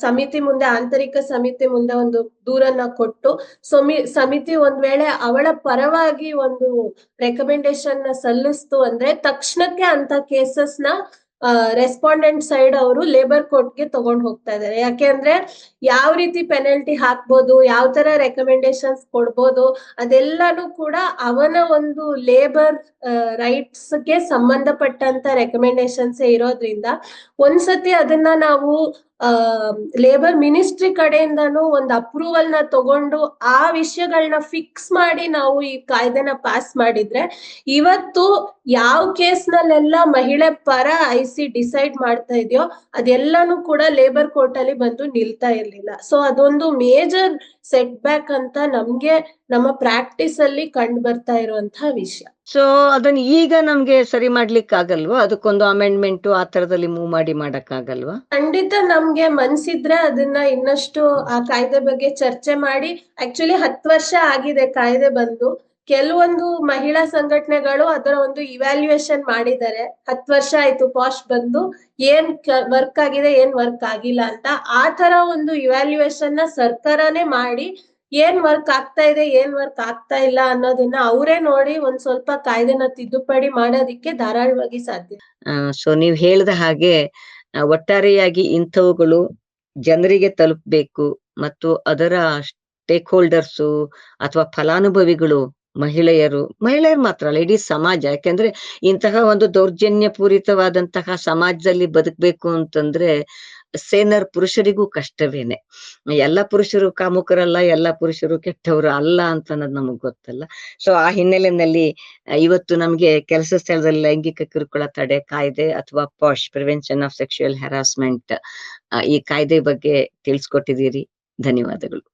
ಸಮಿತಿ ಮುಂದೆ, ಆಂತರಿಕ ಸಮಿತಿ ಮುಂದೆ ಒಂದು ದೂರನ್ನ ಕೊಟ್ಟು, ಸಮಿ, ಸಮಿತಿ ಒಂದ್ ವೇಳೆ ಅವಳ ಪರವಾಗಿ ಒಂದು ರೆಕಮೆಂಡೇಶನ್ನ ಸಲ್ಲಿಸ್ತು ಅಂದ್ರೆ ತಕ್ಷಣಕ್ಕೆ ಅಂತ ಕೇಸಸ್ನ ರೆಸ್ಪಾಂಡೆಂಟ್ ಸೈಡ್ ಅವರು ಲೇಬರ್ ಕೋರ್ಟ್ಗೆ ತಗೊಂಡ್ ಹೋಗ್ತಾ ಇದಾರೆ ಯಾಕೆಂದ್ರೆ ಯಾವ ರೀತಿ ಪೆನಲ್ಟಿ ಹಾಕ್ಬೋದು, ಯಾವ ತರ ರೆಕಮೆಂಡೇಶನ್ಸ್ ಕೊಡ್ಬೋದು, ಅದೆಲ್ಲಾನು ಕೂಡ ಅವನ ಒಂದು ಲೇಬರ್ ರೈಟ್ಸ್ಗೆ ಸಂಬಂಧಪಟ್ಟಂತ ರೆಕಮೆಂಡೇಶನ್ಸ್ ಇರೋದ್ರಿಂದ ಒಂದ್ಸತಿ ಅದನ್ನ ನಾವು ಲೇಬರ್ ಮಿನಿಸ್ಟ್ರಿ ಕಡೆಯಿಂದನು ಒಂದು ಅಪ್ರೂವಲ್ನ ತಗೊಂಡು ಆ ವಿಷಯಗಳನ್ನ ಫಿಕ್ಸ್ ಮಾಡಿ ನಾವು ಈ ಕಾಯ್ದೆನ ಪಾಸ್ ಮಾಡಿದ್ರೆ, ಇವತ್ತು ಯಾವ ಕೇಸ್ ನಲ್ಲೆಲ್ಲ ಮಹಿಳೆ ಪರ ಐ ಸಿ ಡಿಸೈಡ್ ಮಾಡ್ತಾ ಇದೆಯೋ, ಅದೆಲ್ಲಾನು ಕೂಡ ಲೇಬರ್ ಕೋರ್ಟ್ ಅಲ್ಲಿ ಬಂದು ನಿಲ್ತಾ ಇರ್ಲಿಲ್ಲ. ಸೊ ಅದೊಂದು ಮೇಜರ್ ಸೆಟ್ ಬ್ಯಾಕ್ ಅಂತ ನಮ್ಗೆ ನಮ್ಮ ಪ್ರಾಕ್ಟೀಸ್ ಅಲ್ಲಿ ಕಂಡು ಬರ್ತಾ ಇರುವಂತಹ ವಿಷಯ. ಸೊ ಅದನ್ನ ಈಗ ನಮ್ಗೆ ಸರಿ ಮಾಡ್ಲಿಕ್ಕೆ ಆಗಲ್ವಾ ಅದಕ್ಕೊಂದು ಅಮೆಂಡ್ಮೆಂಟ್ ಆ ತರದಲ್ಲಿ ಮೂವ್ ಮಾಡಿ ಮಾಡಕ್ಕಾಗಲ್ವಾ? ಖಂಡಿತ ನಮ್ಗೆ ಮನ್ಸಿದ್ರೆ ಅದನ್ನ ಇನ್ನಷ್ಟು ಆ ಕಾಯ್ದೆ ಬಗ್ಗೆ ಚರ್ಚೆ ಮಾಡಿ. ಆಕ್ಚುಲಿ ಹತ್ತು ವರ್ಷ ಆಗಿದೆ ಕಾಯ್ದೆ ಬಂದು. ಕೆಲವೊಂದು ಮಹಿಳಾ ಸಂಘಟನೆಗಳು ಅದರ ಒಂದು ಇವ್ಯಾಲ್ಯೂಯೇಷನ್ ಮಾಡಿದ್ದಾರೆ ಹತ್ ವರ್ಷ ಆಯ್ತು ಪಾಸ್ಟ್ ಬಂದು ಏನ್ ವರ್ಕ್ ಆಗಿದೆ, ಏನ್ ವರ್ಕ್ ಆಗಿಲ್ಲ ಅಂತ ಆ ತರ ಒಂದು ಇವ್ಯಾಲ್ಯೂಯೇಷನ್ನ ಸರ್ಕಾರನೇ ಮಾಡಿ ಏನ್ ವರ್ಕ್ ಆಗ್ತಾ ಇದೆ, ಏನ್ ವರ್ಕ್ ಆಗ್ತಾ ಇಲ್ಲ ಅನ್ನೋದನ್ನ ಅವರೇ ನೋಡಿ ಒಂದ್ ಸ್ವಲ್ಪ ಕಾಯ್ದೆನ ತಿದ್ದುಪಡಿ ಮಾಡೋದಿಕ್ಕೆ ಧಾರಾಳವಾಗಿ ಸಾಧ್ಯ. ಸೊ ನೀವ್ ಹೇಳಿದ ಹಾಗೆ ಒಟ್ಟಾರೆಯಾಗಿ ಇಂಥವುಗಳು ಜನರಿಗೆ ತಲುಪಬೇಕು ಮತ್ತು ಅದರ ಸ್ಟೇಕ್ ಹೋಲ್ಡರ್ಸು ಅಥವಾ ಫಲಾನುಭವಿಗಳು ಮಹಿಳೆಯರು ಮಹಿಳೆಯರು ಮಾತ್ರ ಅಲ್ಲ, ಇಡೀ ಸಮಾಜ. ಯಾಕೆಂದ್ರೆ ಇಂತಹ ಒಂದು ದೌರ್ಜನ್ಯ ಪೂರಿತವಾದಂತಹ ಸಮಾಜದಲ್ಲಿ ಬದುಕಬೇಕು ಅಂತಂದ್ರೆ ಸೇನರ್ ಪುರುಷರಿಗೂ ಕಷ್ಟವೇನೆ. ಎಲ್ಲ ಪುರುಷರು ಕಾಮುಕರಲ್ಲ, ಎಲ್ಲ ಪುರುಷರು ಕೆಟ್ಟವರು ಅಲ್ಲ ಅಂತ ಅನ್ನೋದು ನಮಗ್ ಗೊತ್ತಲ್ಲ. ಸೊ ಆ ಹಿನ್ನೆಲೆಯಲ್ಲಿ ಇವತ್ತು ನಮ್ಗೆ ಕೆಲಸ ಸ್ಥಳದಲ್ಲಿ ಲೈಂಗಿಕ ಕಿರುಕುಳ ತಡೆ, ಕಾಯ್ದೆ ಅಥವಾ POSH prevention of sexual harassment ಈ ಕಾಯ್ದೆ ಬಗ್ಗೆ ತಿಳಿಸ್ಕೊಟ್ಟಿದ್ದೀರಿ. ಧನ್ಯವಾದಗಳು.